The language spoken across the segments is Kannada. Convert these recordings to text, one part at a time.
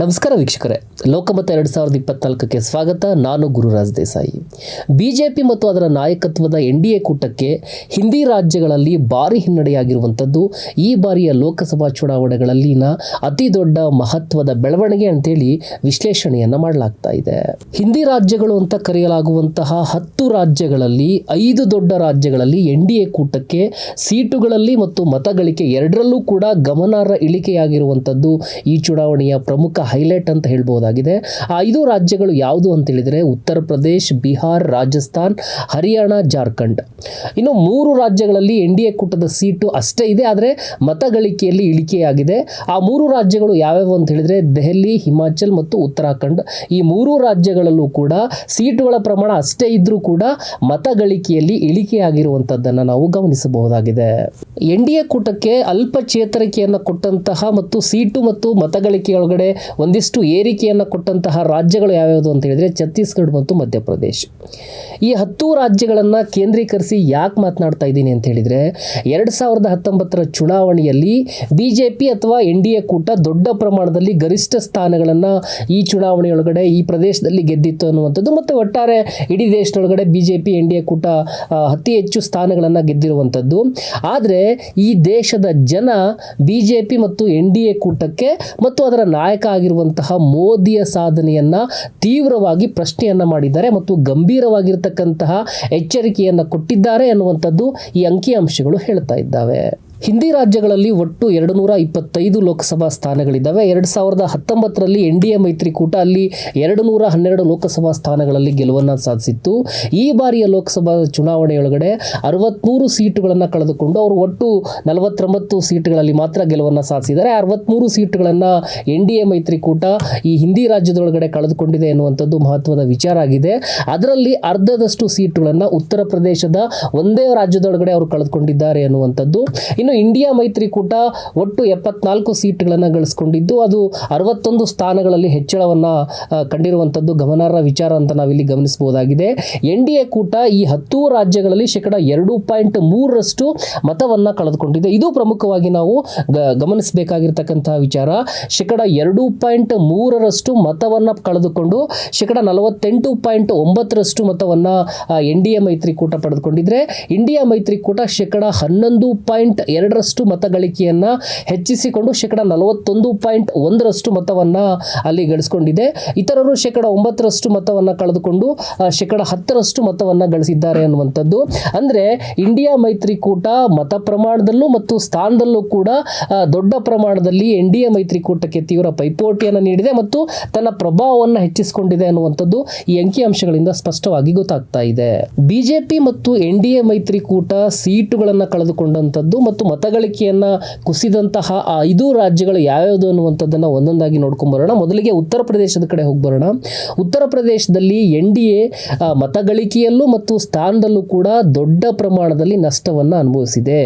ನಮಸ್ಕಾರ ವೀಕ್ಷಕರೇ. ಲೋಕಮತ ಎರಡು ಸಾವಿರದ ಇಪ್ಪತ್ನಾಲ್ಕಕ್ಕೆ ಸ್ವಾಗತ. ನಾನು ಗುರುರಾಜ್ ದೇಸಾಯಿ. ಬಿಜೆಪಿ ಮತ್ತು ಅದರ ನಾಯಕತ್ವದ ಎನ್ ಡಿ ಎ ಕೂಟಕ್ಕೆ ಹಿಂದಿ ರಾಜ್ಯಗಳಲ್ಲಿ ಭಾರಿ ಹಿನ್ನಡೆಯಾಗಿರುವಂಥದ್ದು, ಈ ಬಾರಿಯ ಲೋಕಸಭಾ ಚುನಾವಣೆಗಳಲ್ಲಿನ ಅತಿ ದೊಡ್ಡ ಮಹತ್ವದ ಬೆಳವಣಿಗೆ ಅಂತೇಳಿ ವಿಶ್ಲೇಷಣೆಯನ್ನು ಮಾಡಲಾಗ್ತಾ ಇದೆ. ಹಿಂದಿ ರಾಜ್ಯಗಳು ಅಂತ ಕರೆಯಲಾಗುವಂತಹ ಹತ್ತು ರಾಜ್ಯಗಳಲ್ಲಿ ಐದು ದೊಡ್ಡ ರಾಜ್ಯಗಳಲ್ಲಿ ಎನ್ ಡಿ ಎ ಕೂಟಕ್ಕೆ ಸೀಟುಗಳಲ್ಲಿ ಮತ್ತು ಮತಗಳಿಕೆ ಎರಡರಲ್ಲೂ ಕೂಡ ಗಮನಾರ್ಹ ಇಳಿಕೆಯಾಗಿರುವಂಥದ್ದು ಈ ಚುನಾವಣೆಯ ಪ್ರಮುಖ ಹೈಲೈಟ್ ಅಂತ ಹೇಳ್ಬೋದಾಗಿದೆ. ಆ ಐದು ರಾಜ್ಯಗಳು ಯಾವುದು ಅಂತ ಹೇಳಿದರೆ ಉತ್ತರ ಪ್ರದೇಶ್, ಬಿಹಾರ್, ರಾಜಸ್ಥಾನ್, ಹರಿಯಾಣ, ಜಾರ್ಖಂಡ್. ಇನ್ನು ಮೂರು ರಾಜ್ಯಗಳಲ್ಲಿ ಎನ್ ಡಿ ಎ ಕೂಟದ ಸೀಟು ಅಷ್ಟೇ ಇದೆ, ಆದರೆ ಮತಗಳಿಕೆಯಲ್ಲಿ ಇಳಿಕೆಯಾಗಿದೆ. ಆ ಮೂರು ರಾಜ್ಯಗಳು ಯಾವ್ಯಾವು ಅಂತ ಹೇಳಿದರೆ ದೆಹಲಿ, ಹಿಮಾಚಲ್ ಮತ್ತು ಉತ್ತರಾಖಂಡ್. ಈ ಮೂರು ರಾಜ್ಯಗಳಲ್ಲೂ ಕೂಡ ಸೀಟುಗಳ ಪ್ರಮಾಣ ಅಷ್ಟೇ ಇದ್ದರೂ ಕೂಡ ಮತಗಳಿಕೆಯಲ್ಲಿ ಇಳಿಕೆಯಾಗಿರುವಂಥದ್ದನ್ನು ನಾವು ಗಮನಿಸಬಹುದಾಗಿದೆ. ಎನ್ ಡಿ ಎ ಕೂಟಕ್ಕೆ ಅಲ್ಪ ಚೇತರಿಕೆಯನ್ನು ಕೊಟ್ಟಂತಹ ಮತ್ತು ಸೀಟು ಮತ್ತು ಮತಗಳಿಕೆಯೊಳಗಡೆ ಒಂದಿಷ್ಟು ಏರಿಕೆಯನ್ನು ಕೊಟ್ಟಂತಹ ರಾಜ್ಯಗಳು ಯಾವ್ಯಾವುದು ಅಂತ ಹೇಳಿದರೆ ಛತ್ತೀಸ್ಗಢ ಮತ್ತು ಮಧ್ಯಪ್ರದೇಶ್. ಈ ಹತ್ತು ರಾಜ್ಯಗಳನ್ನು ಕೇಂದ್ರೀಕರಿಸಿ ಯಾಕೆ ಮಾತನಾಡ್ತಾ ಇದ್ದೀನಿ ಅಂತ ಹೇಳಿದರೆ ಎರಡು ಸಾವಿರದ ಹತ್ತೊಂಬತ್ತರ ಚುನಾವಣೆಯಲ್ಲಿ ಬಿ ಜೆ ಪಿ ಅಥವಾ ಎನ್ ಡಿ ಎ ಕೂಟ ದೊಡ್ಡ ಪ್ರಮಾಣದಲ್ಲಿ ಗರಿಷ್ಠ ಸ್ಥಾನಗಳನ್ನು ಈ ಚುನಾವಣೆಯೊಳಗಡೆ ಈ ಪ್ರದೇಶದಲ್ಲಿ ಗೆದ್ದಿತ್ತು ಅನ್ನುವಂಥದ್ದು ಮತ್ತು ಒಟ್ಟಾರೆ ಇಡೀ ದೇಶದೊಳಗಡೆ B J P N D A ಕೂಟ ಅತಿ ಹೆಚ್ಚು ಸ್ಥಾನಗಳನ್ನು ಗೆದ್ದಿರುವಂಥದ್ದು. ಆದರೆ ಈ ದೇಶದ ಜನ ಬಿ ಜೆ ಪಿ ಮತ್ತು ಎನ್ ಡಿ ಎ ಕೂಟಕ್ಕೆ ಮತ್ತು ಅದರ ನಾಯಕ ಆಗಿರುವಂತಹ ಮೋದಿಯ ಸಾಧನೆಯನ್ನು ತೀವ್ರವಾಗಿ ಪ್ರಶ್ನೆಯನ್ನು ಮಾಡಿದ್ದಾರೆ ಮತ್ತು ಗಂಭೀರವಾಗಿರ್ತಕ್ಕಂತಹ ಎಚ್ಚರಿಕೆಯನ್ನು ಕೊಟ್ಟಿದ್ದಾರೆ ಅನ್ನುವಂಥದ್ದು ಈ ಅಂಕಿಅಂಶಗಳು ಹೇಳ್ತಾ ಇದ್ದಾವೆ. ಹಿಂದಿ ರಾಜ್ಯಗಳಲ್ಲಿ ಒಟ್ಟು ಎರಡು ನೂರ ಇಪ್ಪತ್ತೈದು ಲೋಕಸಭಾ ಸ್ಥಾನಗಳಿದ್ದಾವೆ. ಎರಡು ಸಾವಿರದ ಹತ್ತೊಂಬತ್ತರಲ್ಲಿ ಎನ್ ಡಿ ಎ ಮೈತ್ರಿಕೂಟ ಅಲ್ಲಿ ಎರಡು ನೂರ ಹನ್ನೆರಡು ಲೋಕಸಭಾ ಸ್ಥಾನಗಳಲ್ಲಿ ಗೆಲುವನ್ನು ಸಾಧಿಸಿತ್ತು. ಈ ಬಾರಿಯ ಲೋಕಸಭಾ ಚುನಾವಣೆಯೊಳಗಡೆ ಅರವತ್ತ್ಮೂರು ಸೀಟುಗಳನ್ನು ಕಳೆದುಕೊಂಡು ಅವರು ಒಟ್ಟು ನಲವತ್ತೊಂಬತ್ತು ಸೀಟುಗಳಲ್ಲಿ ಮಾತ್ರ ಗೆಲುವನ್ನು ಸಾಧಿಸಿದ್ದಾರೆ. ಅರವತ್ತ್ಮೂರು ಸೀಟುಗಳನ್ನು ಎನ್ ಡಿ ಎ ಮೈತ್ರಿಕೂಟ ಈ ಹಿಂದಿ ರಾಜ್ಯದೊಳಗಡೆ ಕಳೆದುಕೊಂಡಿದೆ ಎನ್ನುವಂಥದ್ದು ಮಹತ್ವದ ವಿಚಾರ ಆಗಿದೆ. ಅದರಲ್ಲಿ ಅರ್ಧದಷ್ಟು ಸೀಟುಗಳನ್ನು ಉತ್ತರ ಪ್ರದೇಶದ ಒಂದೇ ರಾಜ್ಯದೊಳಗಡೆ ಅವರು ಕಳೆದುಕೊಂಡಿದ್ದಾರೆ ಅನ್ನುವಂಥದ್ದು ಇನ್ನು ಇಂಡಿಯಾ ಮೈತ್ರಿಕೂಟ ಒಟ್ಟು ಎಪ್ಪತ್ನಾಲ್ಕು ಸೀಟ್ಗಳನ್ನು ಗಳಿಸ್ಕೊಂಡಿದ್ದು, ಅದು ಅರವತ್ತೊಂದು ಸ್ಥಾನಗಳಲ್ಲಿ ಹೆಚ್ಚಳವನ್ನು ಕಂಡಿರುವಂಥದ್ದು ಗಮನಾರ್ಹ ವಿಚಾರ ಅಂತ ನಾವಿಲ್ಲಿ ಗಮನಿಸಬಹುದಾಗಿದೆ. ಎನ್ ಡಿ ಎ ಕೂಟ ಈ ಹತ್ತು ರಾಜ್ಯಗಳಲ್ಲಿ ಶೇಕಡ ಎರಡು ಪಾಯಿಂಟ್ ಮೂರರಷ್ಟು ಮತವನ್ನು ಕಳೆದುಕೊಂಡಿದೆ. ಇದು ಪ್ರಮುಖವಾಗಿ ನಾವು ಗಮನಿಸಬೇಕಾಗಿರ್ತಕ್ಕಂತಹ ವಿಚಾರ. ಶೇಕಡ ಎರಡು ಪಾಯಿಂಟ್ ಮೂರರಷ್ಟು ಮತವನ್ನು ಕಳೆದುಕೊಂಡು, ಶೇಕಡ ನಲವತ್ತೆಂಟು ಪಾಯಿಂಟ್ ಒಂಬತ್ತರಷ್ಟು ಮತವನ್ನು ಎನ್ ಡಿ ಎ ಮೈತ್ರಿಕೂಟ ಪಡೆದುಕೊಂಡಿದ್ರೆ, ಇಂಡಿಯಾ ಮೈತ್ರಿಕೂಟ ಶೇಕಡ ಹನ್ನೊಂದು ಪಾಯಿಂಟ್ ಎರಡರಷ್ಟು ಮತಗಳಿಕೆಯನ್ನು ಹೆಚ್ಚಿಸಿಕೊಂಡು ಶೇಕಡ ನಲವತ್ತೊಂದು ಪಾಯಿಂಟ್ ಒಂದರಷ್ಟು ಮತವನ್ನು ಅಲ್ಲಿ ಗಳಿಸ್ಕೊಂಡಿದೆ. ಇತರರು ಶೇಕಡ ಒಂಬತ್ತರಷ್ಟು ಮತವನ್ನು ಕಳೆದುಕೊಂಡು ಶೇಕಡ ಹತ್ತರಷ್ಟು ಮತವನ್ನು ಗಳಿಸಿದ್ದಾರೆ ಅನ್ನುವಂಥದ್ದು. ಅಂದರೆ ಇಂಡಿಯಾ ಮೈತ್ರಿಕೂಟ ಮತ ಪ್ರಮಾಣದಲ್ಲೂ ಮತ್ತು ಸ್ಥಾನದಲ್ಲೂ ಕೂಡ ದೊಡ್ಡ ಪ್ರಮಾಣದಲ್ಲಿ ಎನ್ ಡಿ ಎ ಮೈತ್ರಿಕೂಟಕ್ಕೆ ತೀವ್ರ ಪೈಪೋಟಿಯನ್ನು ನೀಡಿದೆ ಮತ್ತು ತನ್ನ ಪ್ರಭಾವವನ್ನು ಹೆಚ್ಚಿಸಿಕೊಂಡಿದೆ ಅನ್ನುವಂಥದ್ದು ಈ ಅಂಕಿಅಂಶಗಳಿಂದ ಸ್ಪಷ್ಟವಾಗಿ ಗೊತ್ತಾಗ್ತಾ ಇದೆ. ಬಿಜೆಪಿ ಮತ್ತು ಎನ್ ಡಿ ಎ ಮೈತ್ರಿಕೂಟ ಸೀಟುಗಳನ್ನು ಕಳೆದುಕೊಂಡಂಥದ್ದು ಮತ್ತು ಮತಗಳಿಕೆಯನ್ನು ಕುಸಿದಂತಹ ಆ ಐದು ರಾಜ್ಯಗಳು ಯಾವ್ಯಾವುದು ಅನ್ನುವಂಥದ್ದನ್ನು ಒಂದೊಂದಾಗಿ ನೋಡ್ಕೊಂಬರೋಣ ಮೊದಲಿಗೆ ಉತ್ತರ ಪ್ರದೇಶದ ಕಡೆ ಹೋಗಿ ಬರೋಣ. ಉತ್ತರ ಪ್ರದೇಶದಲ್ಲಿ ಎನ್ ಡಿ ಎ ಮತಗಳಿಕೆಯಲ್ಲೂ ಮತ್ತು ಸ್ಥಾನದಲ್ಲೂ ಕೂಡ ದೊಡ್ಡ ಪ್ರಮಾಣದಲ್ಲಿ ನಷ್ಟವನ್ನು ಅನುಭವಿಸಿದೆ.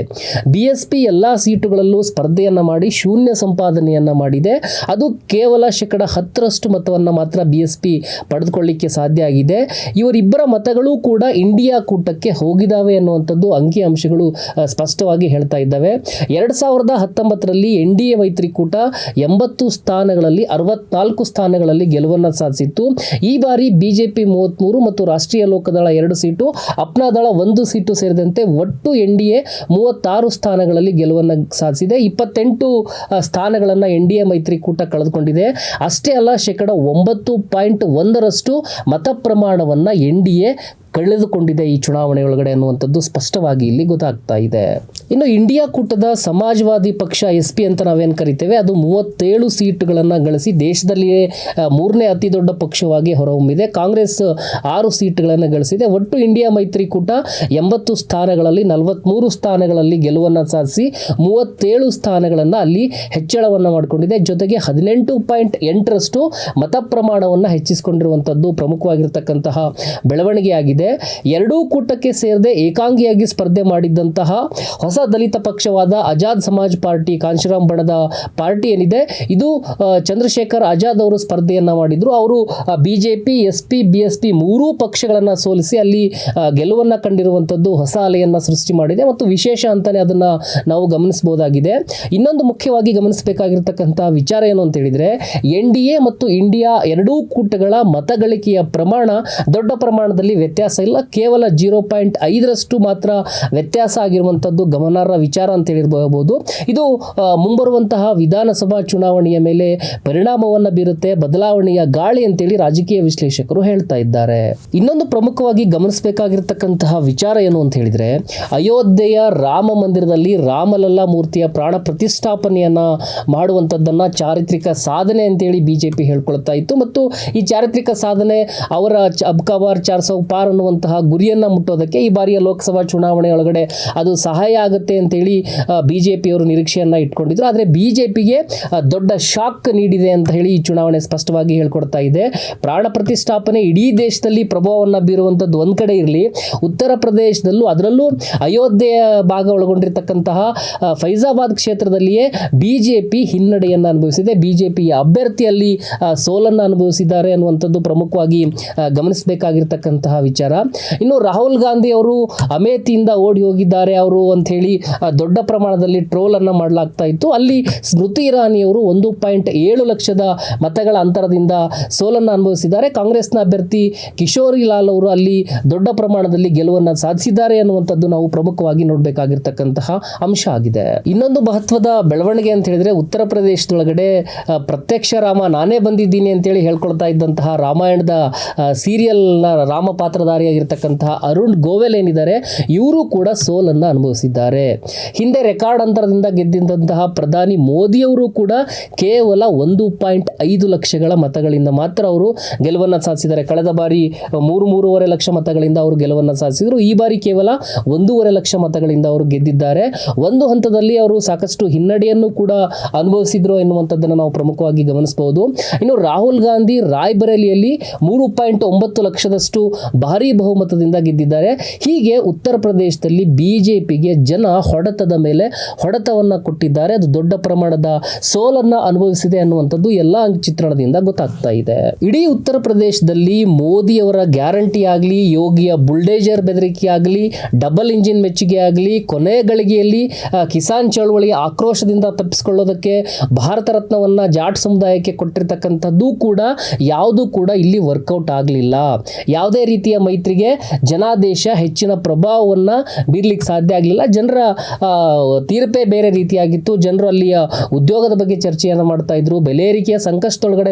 ಬಿ ಎಸ್ ಪಿ ಎಲ್ಲ ಸೀಟುಗಳಲ್ಲೂ ಸ್ಪರ್ಧೆಯನ್ನು ಮಾಡಿ ಶೂನ್ಯ ಸಂಪಾದನೆಯನ್ನು ಮಾಡಿದೆ. ಅದು ಕೇವಲ ಶೇಕಡ ಹತ್ತರಷ್ಟು ಮತವನ್ನು ಮಾತ್ರ ಬಿ ಎಸ್ ಪಿ ಪಡೆದುಕೊಳ್ಳಿಕ್ಕೆ ಸಾಧ್ಯ ಆಗಿದೆ. ಇವರಿಬ್ಬರ ಮತಗಳು ಕೂಡ ಇಂಡಿಯಾ ಕೂಟಕ್ಕೆ ಹೋಗಿದ್ದಾವೆ ಅನ್ನುವಂಥದ್ದು ಅಂಕಿಅಂಶಗಳು ಸ್ಪಷ್ಟವಾಗಿ ಹೇಳ್ತಾ ಇದ್ದಾವೆ ಎರಡು ಸಾವಿರದ ಹತ್ತೊಂಬತ್ತರಲ್ಲಿ ಎನ್ ಡಿ ಎ ಮೈತ್ರಿಕೂಟ ಎಂಬತ್ತು ಸ್ಥಾನಗಳಲ್ಲಿ ಅರವತ್ನಾಲ್ಕು ಸ್ಥಾನಗಳಲ್ಲಿ ಗೆಲುವನ್ನು ಸಾಧಿಸಿತ್ತು. ಈ ಬಾರಿ ಬಿಜೆಪಿ ಮೂವತ್ತ್ಮೂರು ಮತ್ತು ರಾಷ್ಟ್ರೀಯ ಲೋಕದಳ ಎರಡು ಸೀಟು ಅಪ್ನಾದಳ ಒಂದು ಸೀಟು ಸೇರಿದಂತೆ ಒಟ್ಟು ಎನ್ ಡಿ ಎ ಮೂವತ್ತಾರು ಸ್ಥಾನಗಳಲ್ಲಿ ಗೆಲುವನ್ನು ಸಾಧಿಸಿದೆ. ಇಪ್ಪತ್ತೆಂಟು ಸ್ಥಾನಗಳನ್ನು ಎನ್ ಡಿ ಎ ಮೈತ್ರಿಕೂಟ ಕಳೆದುಕೊಂಡಿದೆ. ಅಷ್ಟೇ ಅಲ್ಲ, ಶೇಕಡ ಒಂಬತ್ತು ಪಾಯಿಂಟ್ ಒಂದರಷ್ಟು ಮತ ಪ್ರಮಾಣವನ್ನು ಎನ್ ಡಿ ಎ ಕಳೆದುಕೊಂಡಿದೆ ಈ ಚುನಾವಣೆ ಒಳಗಡೆ ಅನ್ನುವಂಥದ್ದು ಸ್ಪಷ್ಟವಾಗಿ ಇಲ್ಲಿ ಗೊತ್ತಾಗ್ತಾ ಇದೆ. ಇನ್ನು ಇಂಡಿಯಾ ಕೂಟದ ಸಮಾಜವಾದಿ ಪಕ್ಷ ಎಸ್ ಪಿ ಅಂತ ನಾವೇನು ಕರಿತೇವೆ, ಅದು ಮೂವತ್ತೇಳು ಸೀಟುಗಳನ್ನು ಗಳಿಸಿ ದೇಶದಲ್ಲಿಯೇ ಮೂರನೇ ಅತಿ ದೊಡ್ಡ ಪಕ್ಷವಾಗಿ ಹೊರಹೊಮ್ಮಿದೆ. ಕಾಂಗ್ರೆಸ್ ಆರು ಸೀಟುಗಳನ್ನು ಗಳಿಸಿದೆ. ಒಟ್ಟು ಇಂಡಿಯಾ ಮೈತ್ರಿಕೂಟ ಎಂಬತ್ತು ಸ್ಥಾನಗಳಲ್ಲಿ ನಲವತ್ತ್ಮೂರು ಸ್ಥಾನಗಳಲ್ಲಿ ಗೆಲುವನ್ನು ಸಾಧಿಸಿ ಮೂವತ್ತೇಳು ಸ್ಥಾನಗಳನ್ನು ಅಲ್ಲಿ ಹೆಚ್ಚಳವನ್ನು ಮಾಡಿಕೊಂಡಿದೆ. ಜೊತೆಗೆ ಹದಿನೆಂಟು ಪಾಯಿಂಟ್ ಎಂಟರಷ್ಟು ಮತ ಪ್ರಮಾಣವನ್ನು ಹೆಚ್ಚಿಸಿಕೊಂಡಿರುವಂಥದ್ದು ಪ್ರಮುಖವಾಗಿರ್ತಕ್ಕಂತಹ ಬೆಳವಣಿಗೆ ಎರಡೂ ಕೂಟಕ್ಕೆ ಸೇರದೆ ಏಕಾಂಗಿಯಾಗಿ ಸ್ಪರ್ಧೆ ಮಾಡಿದ್ದಂತಹ ಹೊಸ ದಲಿತ ಪಕ್ಷವಾದ ಆಜಾದ್ ಸಮಾಜ್ ಪಾರ್ಟಿ ಕಾಂಶಿರಾಮ್ ಬಣದ ಪಾರ್ಟಿ ಏನಿದೆ, ಇದು ಚಂದ್ರಶೇಖರ್ ಆಜಾದ್ ಅವರು ಸ್ಪರ್ಧೆಯನ್ನ ಮಾಡಿದ್ರು. ಅವರು BJP S P B S P ಮೂರೂ ಪಕ್ಷಗಳನ್ನ ಸೋಲಿಸಿ ಅಲ್ಲಿ ಗೆಲುವನ್ನ ಕಂಡಿರುವಂತದ್ದು ಹೊಸ ಅಲೆಯನ್ನ ಸೃಷ್ಟಿ ಮಾಡಿದೆ ಮತ್ತು ವಿಶೇಷ ಅಂತಾನೆ ಅದನ್ನ ನಾವು ಗಮನಿಸಬಹುದಾಗಿದೆ. ಇನ್ನೊಂದು ಮುಖ್ಯವಾಗಿ ಗಮನಿಸಬೇಕಾಗಿರ್ತಕ್ಕಂಥ ವಿಚಾರ ಏನು ಅಂತ ಹೇಳಿದ್ರೆ, ಎನ್ ಡಿ ಮತ್ತು ಇಂಡಿಯಾ ಎರಡೂ ಕೂಟಗಳ ಮತಗಳಿಕೆಯ ಪ್ರಮಾಣ ದೊಡ್ಡ ಪ್ರಮಾಣದಲ್ಲಿ ವ್ಯತ್ಯಾಸ ಇಲ್ಲ. ಕೇವಲ ಜೀರೋ ಪಾಯಿಂಟ್ ಐದರಷ್ಟು ಮಾತ್ರ ವ್ಯತ್ಯಾಸ ಆಗಿರುವಂಥದ್ದು ಗಮನಾರ್ಹ ವಿಚಾರ ಅಂತ ಹೇಳಿರ್ಬೋದು. ಇದು ಮುಂಬರುವಂತಹ ವಿಧಾನಸಭಾ ಚುನಾವಣೆಯ ಮೇಲೆ ಪರಿಣಾಮವನ್ನು ಬೀರುತ್ತೆ, ಬದಲಾವಣೆಯ ಗಾಳಿ ಅಂತೇಳಿ ರಾಜಕೀಯ ವಿಶ್ಲೇಷಕರು ಹೇಳ್ತಾ ಇದ್ದಾರೆ. ಇನ್ನೊಂದು ಪ್ರಮುಖವಾಗಿ ಗಮನಿಸಬೇಕಾಗಿರ್ತಕ್ಕಂತಹ ವಿಚಾರ ಏನು ಅಂತ ಹೇಳಿದ್ರೆ, ಅಯೋಧ್ಯೆಯ ರಾಮ ಮಂದಿರದಲ್ಲಿ ರಾಮಲಲ್ಲಾ ಮೂರ್ತಿಯ ಪ್ರಾಣ ಪ್ರತಿಷ್ಠಾಪನೆಯನ್ನ ಮಾಡುವಂಥದ್ದನ್ನು ಚಾರಿತ್ರಿಕ ಸಾಧನೆ ಅಂತೇಳಿ ಬಿಜೆಪಿ ಹೇಳ್ಕೊಳ್ತಾ ಇತ್ತು. ಮತ್ತು ಈ ಚಾರಿತ್ರಿಕ ಸಾಧನೆ ಅವರ ಅಬ್ಕಾಬಾರ್ ಅಬ್ ಚಾರ್ ಸೌ ಪಾರ್ ಅನ್ನುವಂತಹ ಗುರಿಯನ್ನ ಮುಟ್ಟೋದಕ್ಕೆ ಈ ಬಾರಿಯ ಲೋಕಸಭಾ ಚುನಾವಣೆ ಒಳಗಡೆ ಅದು ಸಹಾಯ ಆಗುತ್ತೆ ಅಂತೇಳಿ ಬಿಜೆಪಿಯವರು ನಿರೀಕ್ಷೆಯನ್ನ ಇಟ್ಕೊಂಡಿದ್ರು. ಆದರೆ ಬಿಜೆಪಿಗೆ ದೊಡ್ಡ ಶಾಕ್ ನೀಡಿದೆ ಅಂತ ಹೇಳಿ ಈ ಚುನಾವಣೆ ಸ್ಪಷ್ಟವಾಗಿ ಹೇಳ್ಕೊಡ್ತಾ ಇದೆ. ಪ್ರಾಣ ಪ್ರತಿಷ್ಠಾಪನೆ ಇಡೀ ದೇಶದಲ್ಲಿ ಪ್ರಭಾವವನ್ನು ಬೀರುವಂಥದ್ದು ಒಂದು ಕಡೆ ಇರಲಿ ಉತ್ತರ ಪ್ರದೇಶದಲ್ಲೂ ಅದರಲ್ಲೂ ಅಯೋಧ್ಯೆಯ ಭಾಗ ಒಳಗೊಂಡಿರ್ತಕ್ಕಂತಹ ಫೈಜಾಬಾದ್ ಕ್ಷೇತ್ರದಲ್ಲಿಯೇ ಬಿಜೆಪಿ ಹಿನ್ನಡೆಯನ್ನು ಅನುಭವಿಸಿದೆ. ಬಿಜೆಪಿಯ ಅಭ್ಯರ್ಥಿಯಲ್ಲಿ ಆ, ಸೋಲನ್ನು ಅನುಭವಿಸಿದ್ದಾರೆ ಅನ್ನುವಂಥದ್ದು ಪ್ರಮುಖವಾಗಿ ಗಮನಿಸಬೇಕಾಗಿರ್ತಕ್ಕಂತಹ ವಿಚಾರ. ಇನ್ನು ರಾಹುಲ್ ಗಾಂಧಿ ಅವರು ಅಮೇಥಿಯಿಂದ ಓಡಿ ಹೋಗಿದ್ದಾರೆ. ಅವರು ಅಂತ ಹೇಳಿ ದೊಡ್ಡ ಪ್ರಮಾಣದಲ್ಲಿ ಟ್ರೋಲ್ ಅನ್ನ ಮಾಡಲಾಗ್ತಾ ಇತ್ತು. ಅಲ್ಲಿ ಸ್ಮೃತಿ ಇರಾನಿ ಅವರು ಒಂದು ಪಾಯಿಂಟ್ ಏಳು ಲಕ್ಷದ ಮತಗಳ ಅಂತರದಿಂದ ಸೋಲನ್ನು ಅನುಭವಿಸಿದ್ದಾರೆ. ಕಾಂಗ್ರೆಸ್ನ ಅಭ್ಯರ್ಥಿ ಕಿಶೋರಿ ಲಾಲ್ ಅವರು ಅಲ್ಲಿ ದೊಡ್ಡ ಪ್ರಮಾಣದಲ್ಲಿ ಗೆಲುವನ್ನು ಸಾಧಿಸಿದ್ದಾರೆ ಅನ್ನುವಂಥದ್ದು ನಾವು ಪ್ರಮುಖವಾಗಿ ನೋಡಬೇಕಾಗಿರ್ತಕ್ಕಂತಹ ಅಂಶ ಆಗಿದೆ. ಇನ್ನೊಂದು ಮಹತ್ವದ ಬೆಳವಣಿಗೆ ಅಂತ ಹೇಳಿದ್ರೆ, ಉತ್ತರ ಪ್ರದೇಶದೊಳಗಡೆ ಪ್ರತ್ಯಕ್ಷ ರಾಮ ನಾನೇ ಬಂದಿದ್ದೀನಿ ಅಂತೇಳಿ ಹೇಳ್ಕೊಳ್ತಾ ಇದ್ದಂತಹ ರಾಮಾಯಣದ ಸೀರಿಯಲ್ನ ರಾಮ ಪಾತ್ರಧಾರಿಯಾಗಿರ್ತಕ್ಕಂತಹ ಅರುಣ್ ಗೋವೆಲ್ ಏನಿದ್ದಾರೆ, ಇವರು ಕೂಡ ಸೋಲನ್ನು ಅನುಭವಿಸಿದ್ದಾರೆ. ಹಿಂದೆ ರೆಕಾರ್ಡ್ ಅಂತರದಿಂದ ಗೆದ್ದಿದ್ದಂತಹ ಪ್ರಧಾನಿ ಮೋದಿಯವರು ಕೂಡ ಕೇವಲ ಒಂದು ಪಾಯಿಂಟ್ ಐದು ಲಕ್ಷಗಳ ಮತಗಳಿಂದ ಮಾತ್ರ ಅವರು ಗೆಲುವನ್ನು ಸಾಧಿಸಿದ್ದಾರೆ. ಕಳೆದ ಬಾರಿ ಮೂರು, ಮೂರುವರೆ ಲಕ್ಷ ಮತಗಳಿಂದ ಅವರು ಗೆಲುವನ್ನು ಸಾಧಿಸಿದರು. ಈ ಬಾರಿ ಕೇವಲ ಒಂದೂವರೆ ಲಕ್ಷ ಮತಗಳಿಂದ ಅವರು ಗೆದ್ದಿದ್ದಾರೆ. ಒಂದು ಹಂತದಲ್ಲಿ ಅವರು ಸಾಕಷ್ಟು ಹಿನ್ನಡೆಯನ್ನು ಕೂಡ ಅನುಭವಿಸಿದ್ರು ಎನ್ನುವಂಥದ್ದನ್ನು ನಾವು ಪ್ರಮುಖವಾಗಿ ಗಮನಿಸಬಹುದು. ಇನ್ನು ರಾಹುಲ್ ಗಾಂಧಿ ರಾಯ್ಬರೇಲಿಯಲ್ಲಿ ಮೂರು ಪಾಯಿಂಟ್ ಒಂಬತ್ತು ಲಕ್ಷದಷ್ಟು ಭಾರೀ ಬಹುಮತದಿಂದ ಗೆದ್ದಿದ್ದಾರೆ. ಹೀಗೆ ಉತ್ತರ ಪ್ರದೇಶದಲ್ಲಿ ಬಿಜೆಪಿಗೆ ಜನ ಹೊಡೆತದ ಮೇಲೆ ಹೊಡೆತವನ್ನು ಕೊಟ್ಟಿದ್ದಾರೆ. ಅದು ದೊಡ್ಡ ಪ್ರಮಾಣದ ಸೋಲನ್ನ ಅನುಭವಿಸಿದೆ ಅನ್ನುವಂಥದ್ದು ಎಲ್ಲ ಚಿತ್ರಣದಿಂದ ಗೊತ್ತಾಗ್ತಾ ಇದೆ. ಇಡೀ ಉತ್ತರ ಪ್ರದೇಶದಲ್ಲಿ ಮೋದಿಯವರ ಗ್ಯಾರಂಟಿ ಆಗಲಿ, ಯೋಗಿಯ ಬುಲ್ಡೇಜರ್ ಬೆದರಿಕೆ ಆಗಲಿ, ಡಬಲ್ ಇಂಜಿನ್ ಮೆಚ್ಚುಗೆ ಆಗಲಿ, ಕೊನೆ ಗಳಿಗೆಯಲ್ಲಿ ಕಿಸಾನ್ ಚಳವಳಿ ಆಕ್ರೋಶದಿಂದ ತಪ್ಪಿಸಿಕೊಳ್ಳೋದಕ್ಕೆ, ಭಾರತ ರತ್ನವನ್ನ ಜಾಟ್ ಸಮುದಾಯಕ್ಕೆ ಕೊಟ್ಟಿರತಕ್ಕಂಥದ್ದು ಕೂಡ ಯಾವುದು ಕೂಡ ಇಲ್ಲಿ ವರ್ಕೌಟ್ ಆಗಲಿಲ್ಲ. ಯಾವುದೇ ರೀತಿಯ ಮೈತ್ರಿಗೆ ಜನಾದೇಶ ಹೆಚ್ಚಿನ ಪ್ರಭಾವವನ್ನು ಬೀರ್ಲಿಕ್ಕೆ ಸಾಧ್ಯ ಆಗಲಿಲ್ಲ. ಜನರ ತೀರ್ಪೇ ಬೇರೆ ರೀತಿಯಾಗಿತ್ತು. ಜನರು ಅಲ್ಲಿಯ ಉದ್ಯೋಗದ ಬಗ್ಗೆ ಚರ್ಚೆಯನ್ನು ಮಾಡ್ತಾ ಇದ್ರು. ಬೆಲೆ ಏರಿಕೆಯ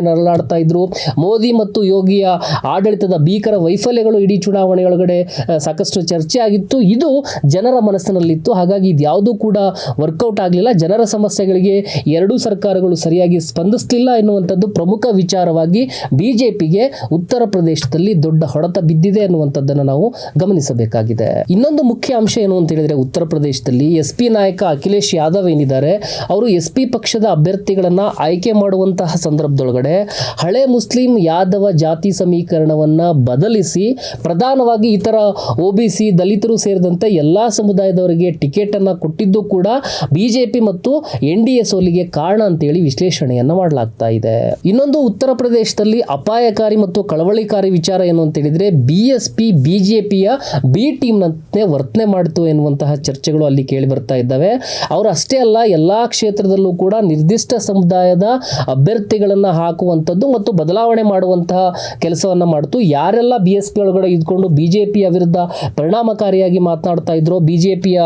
ನರಳಾಡ್ತಾ ಇದ್ರು. ಮೋದಿ ಮತ್ತು ಯೋಗಿಯ ಆಡಳಿತದ ಭೀಕರ ವೈಫಲ್ಯಗಳು ಇಡೀ ಚುನಾವಣೆಯೊಳಗಡೆ ಸಾಕಷ್ಟು ಚರ್ಚೆ ಆಗಿತ್ತು. ಇದು ಜನರ ಮನಸ್ಸಿನಲ್ಲಿತ್ತು. ಹಾಗಾಗಿ ಇದ್ಯಾವುದೂ ಕೂಡ ವರ್ಕೌಟ್ ಆಗಲಿಲ್ಲ. ಜನರ ಸಮಸ್ಯೆಗಳಿಗೆ ಎರಡೂ ಸರ್ಕಾರಗಳು ಸರಿಯಾಗಿ ಸ್ಪಂದಿಸ್ತಿಲ್ಲ ಎನ್ನುವಂಥದ್ದು ಪ್ರಮುಖ ವಿಚಾರವಾಗಿ ಬಿಜೆಪಿಗೆ ಉತ್ತರ ಪ್ರದೇಶದಲ್ಲಿ ದೊಡ್ಡ ಹೊಡೆತ ಬಿದ್ದಿದೆ ಅನ್ನುವಂಥದ್ದನ್ನು ನಾವು ಗಮನಿಸಬೇಕಾಗಿದೆ. ಇನ್ನೊಂದು ಮುಖ್ಯ ಅಂಶ ಏನು ಅಂತ ಹೇಳಿದ್ರೆ ಉತ್ತರ ಪ್ರದೇಶದಲ್ಲಿ ಎಸ್ ಪಿ ನಾಯಕ ಅಖಿಲೇಶ್ ಯಾದವ್ ಏನಿದ್ದಾರೆ, ಅವರು ಎಸ್ ಪಿ ಪಕ್ಷದ ಅಭ್ಯರ್ಥಿಗಳನ್ನ ಆಯ್ಕೆ ಮಾಡುವಂತಹ ಸಂದರ್ಭದೊಳಗಡೆ ಹಳೆ ಮುಸ್ಲಿಂ ಯಾದವ ಜಾತಿ ಸಮೀಕರಣವನ್ನ ಬದಲಿಸಿ ಪ್ರಧಾನವಾಗಿ ಇತರ ಒ ಬಿ ಸಿ ದಲಿತರು ಸೇರಿದಂತೆ ಎಲ್ಲಾ ಸಮುದಾಯದವರಿಗೆ ಟಿಕೆಟ್ ಅನ್ನ ಕೊಟ್ಟಿದ್ದು ಕೂಡ ಬಿಜೆಪಿ ಮತ್ತು ಎನ್ ಡಿ ಎ ಸೋಲಿಗೆ ಕಾರಣ ಅಂತೇಳಿ ವಿಶ್ಲೇಷಣೆಯನ್ನ ಮಾಡಲಾಗ್ತಾ ಇದೆ. ಇನ್ನೊಂದು ಉತ್ತರ ಪ್ರದೇಶದಲ್ಲಿ ಅಪಾಯಕಾರಿ ಮತ್ತು ಕಳವಳಿಕಾರಿ ವಿಚಾರ ಏನು ಅಂತ ಹೇಳಿದ್ರೆ B S P B J ಪಿಯ ಬಿ ಟೀಮ್ನಂತೆ ವರ್ತನೆ ಮಾಡಿತು ಎನ್ನುವಂತಹ ಚರ್ಚೆಗಳು ಅಲ್ಲಿ ಕೇಳಿ ಬರ್ತಾ ಇದ್ದಾವೆ. ಅವರು ಅಷ್ಟೇ ಅಲ್ಲ, ಎಲ್ಲ ಕ್ಷೇತ್ರದಲ್ಲೂ ಕೂಡ ನಿರ್ದಿಷ್ಟ ಸಮುದಾಯದ ಅಭ್ಯರ್ಥಿಗಳನ್ನು ಹಾಕುವಂಥದ್ದು ಮತ್ತು ಬದಲಾವಣೆ ಮಾಡುವಂತಹ ಕೆಲಸವನ್ನು ಮಾಡಿತು. ಯಾರೆಲ್ಲ ಬಿ ಎಸ್ ಪಿ ಒಳಗಡೆ ಇದ್ಕೊಂಡು ಪಿಯ ವಿರುದ್ಧ ಪರಿಣಾಮಕಾರಿಯಾಗಿ ಮಾತನಾಡ್ತಾ ಇದ್ರೋ ಪಿಯ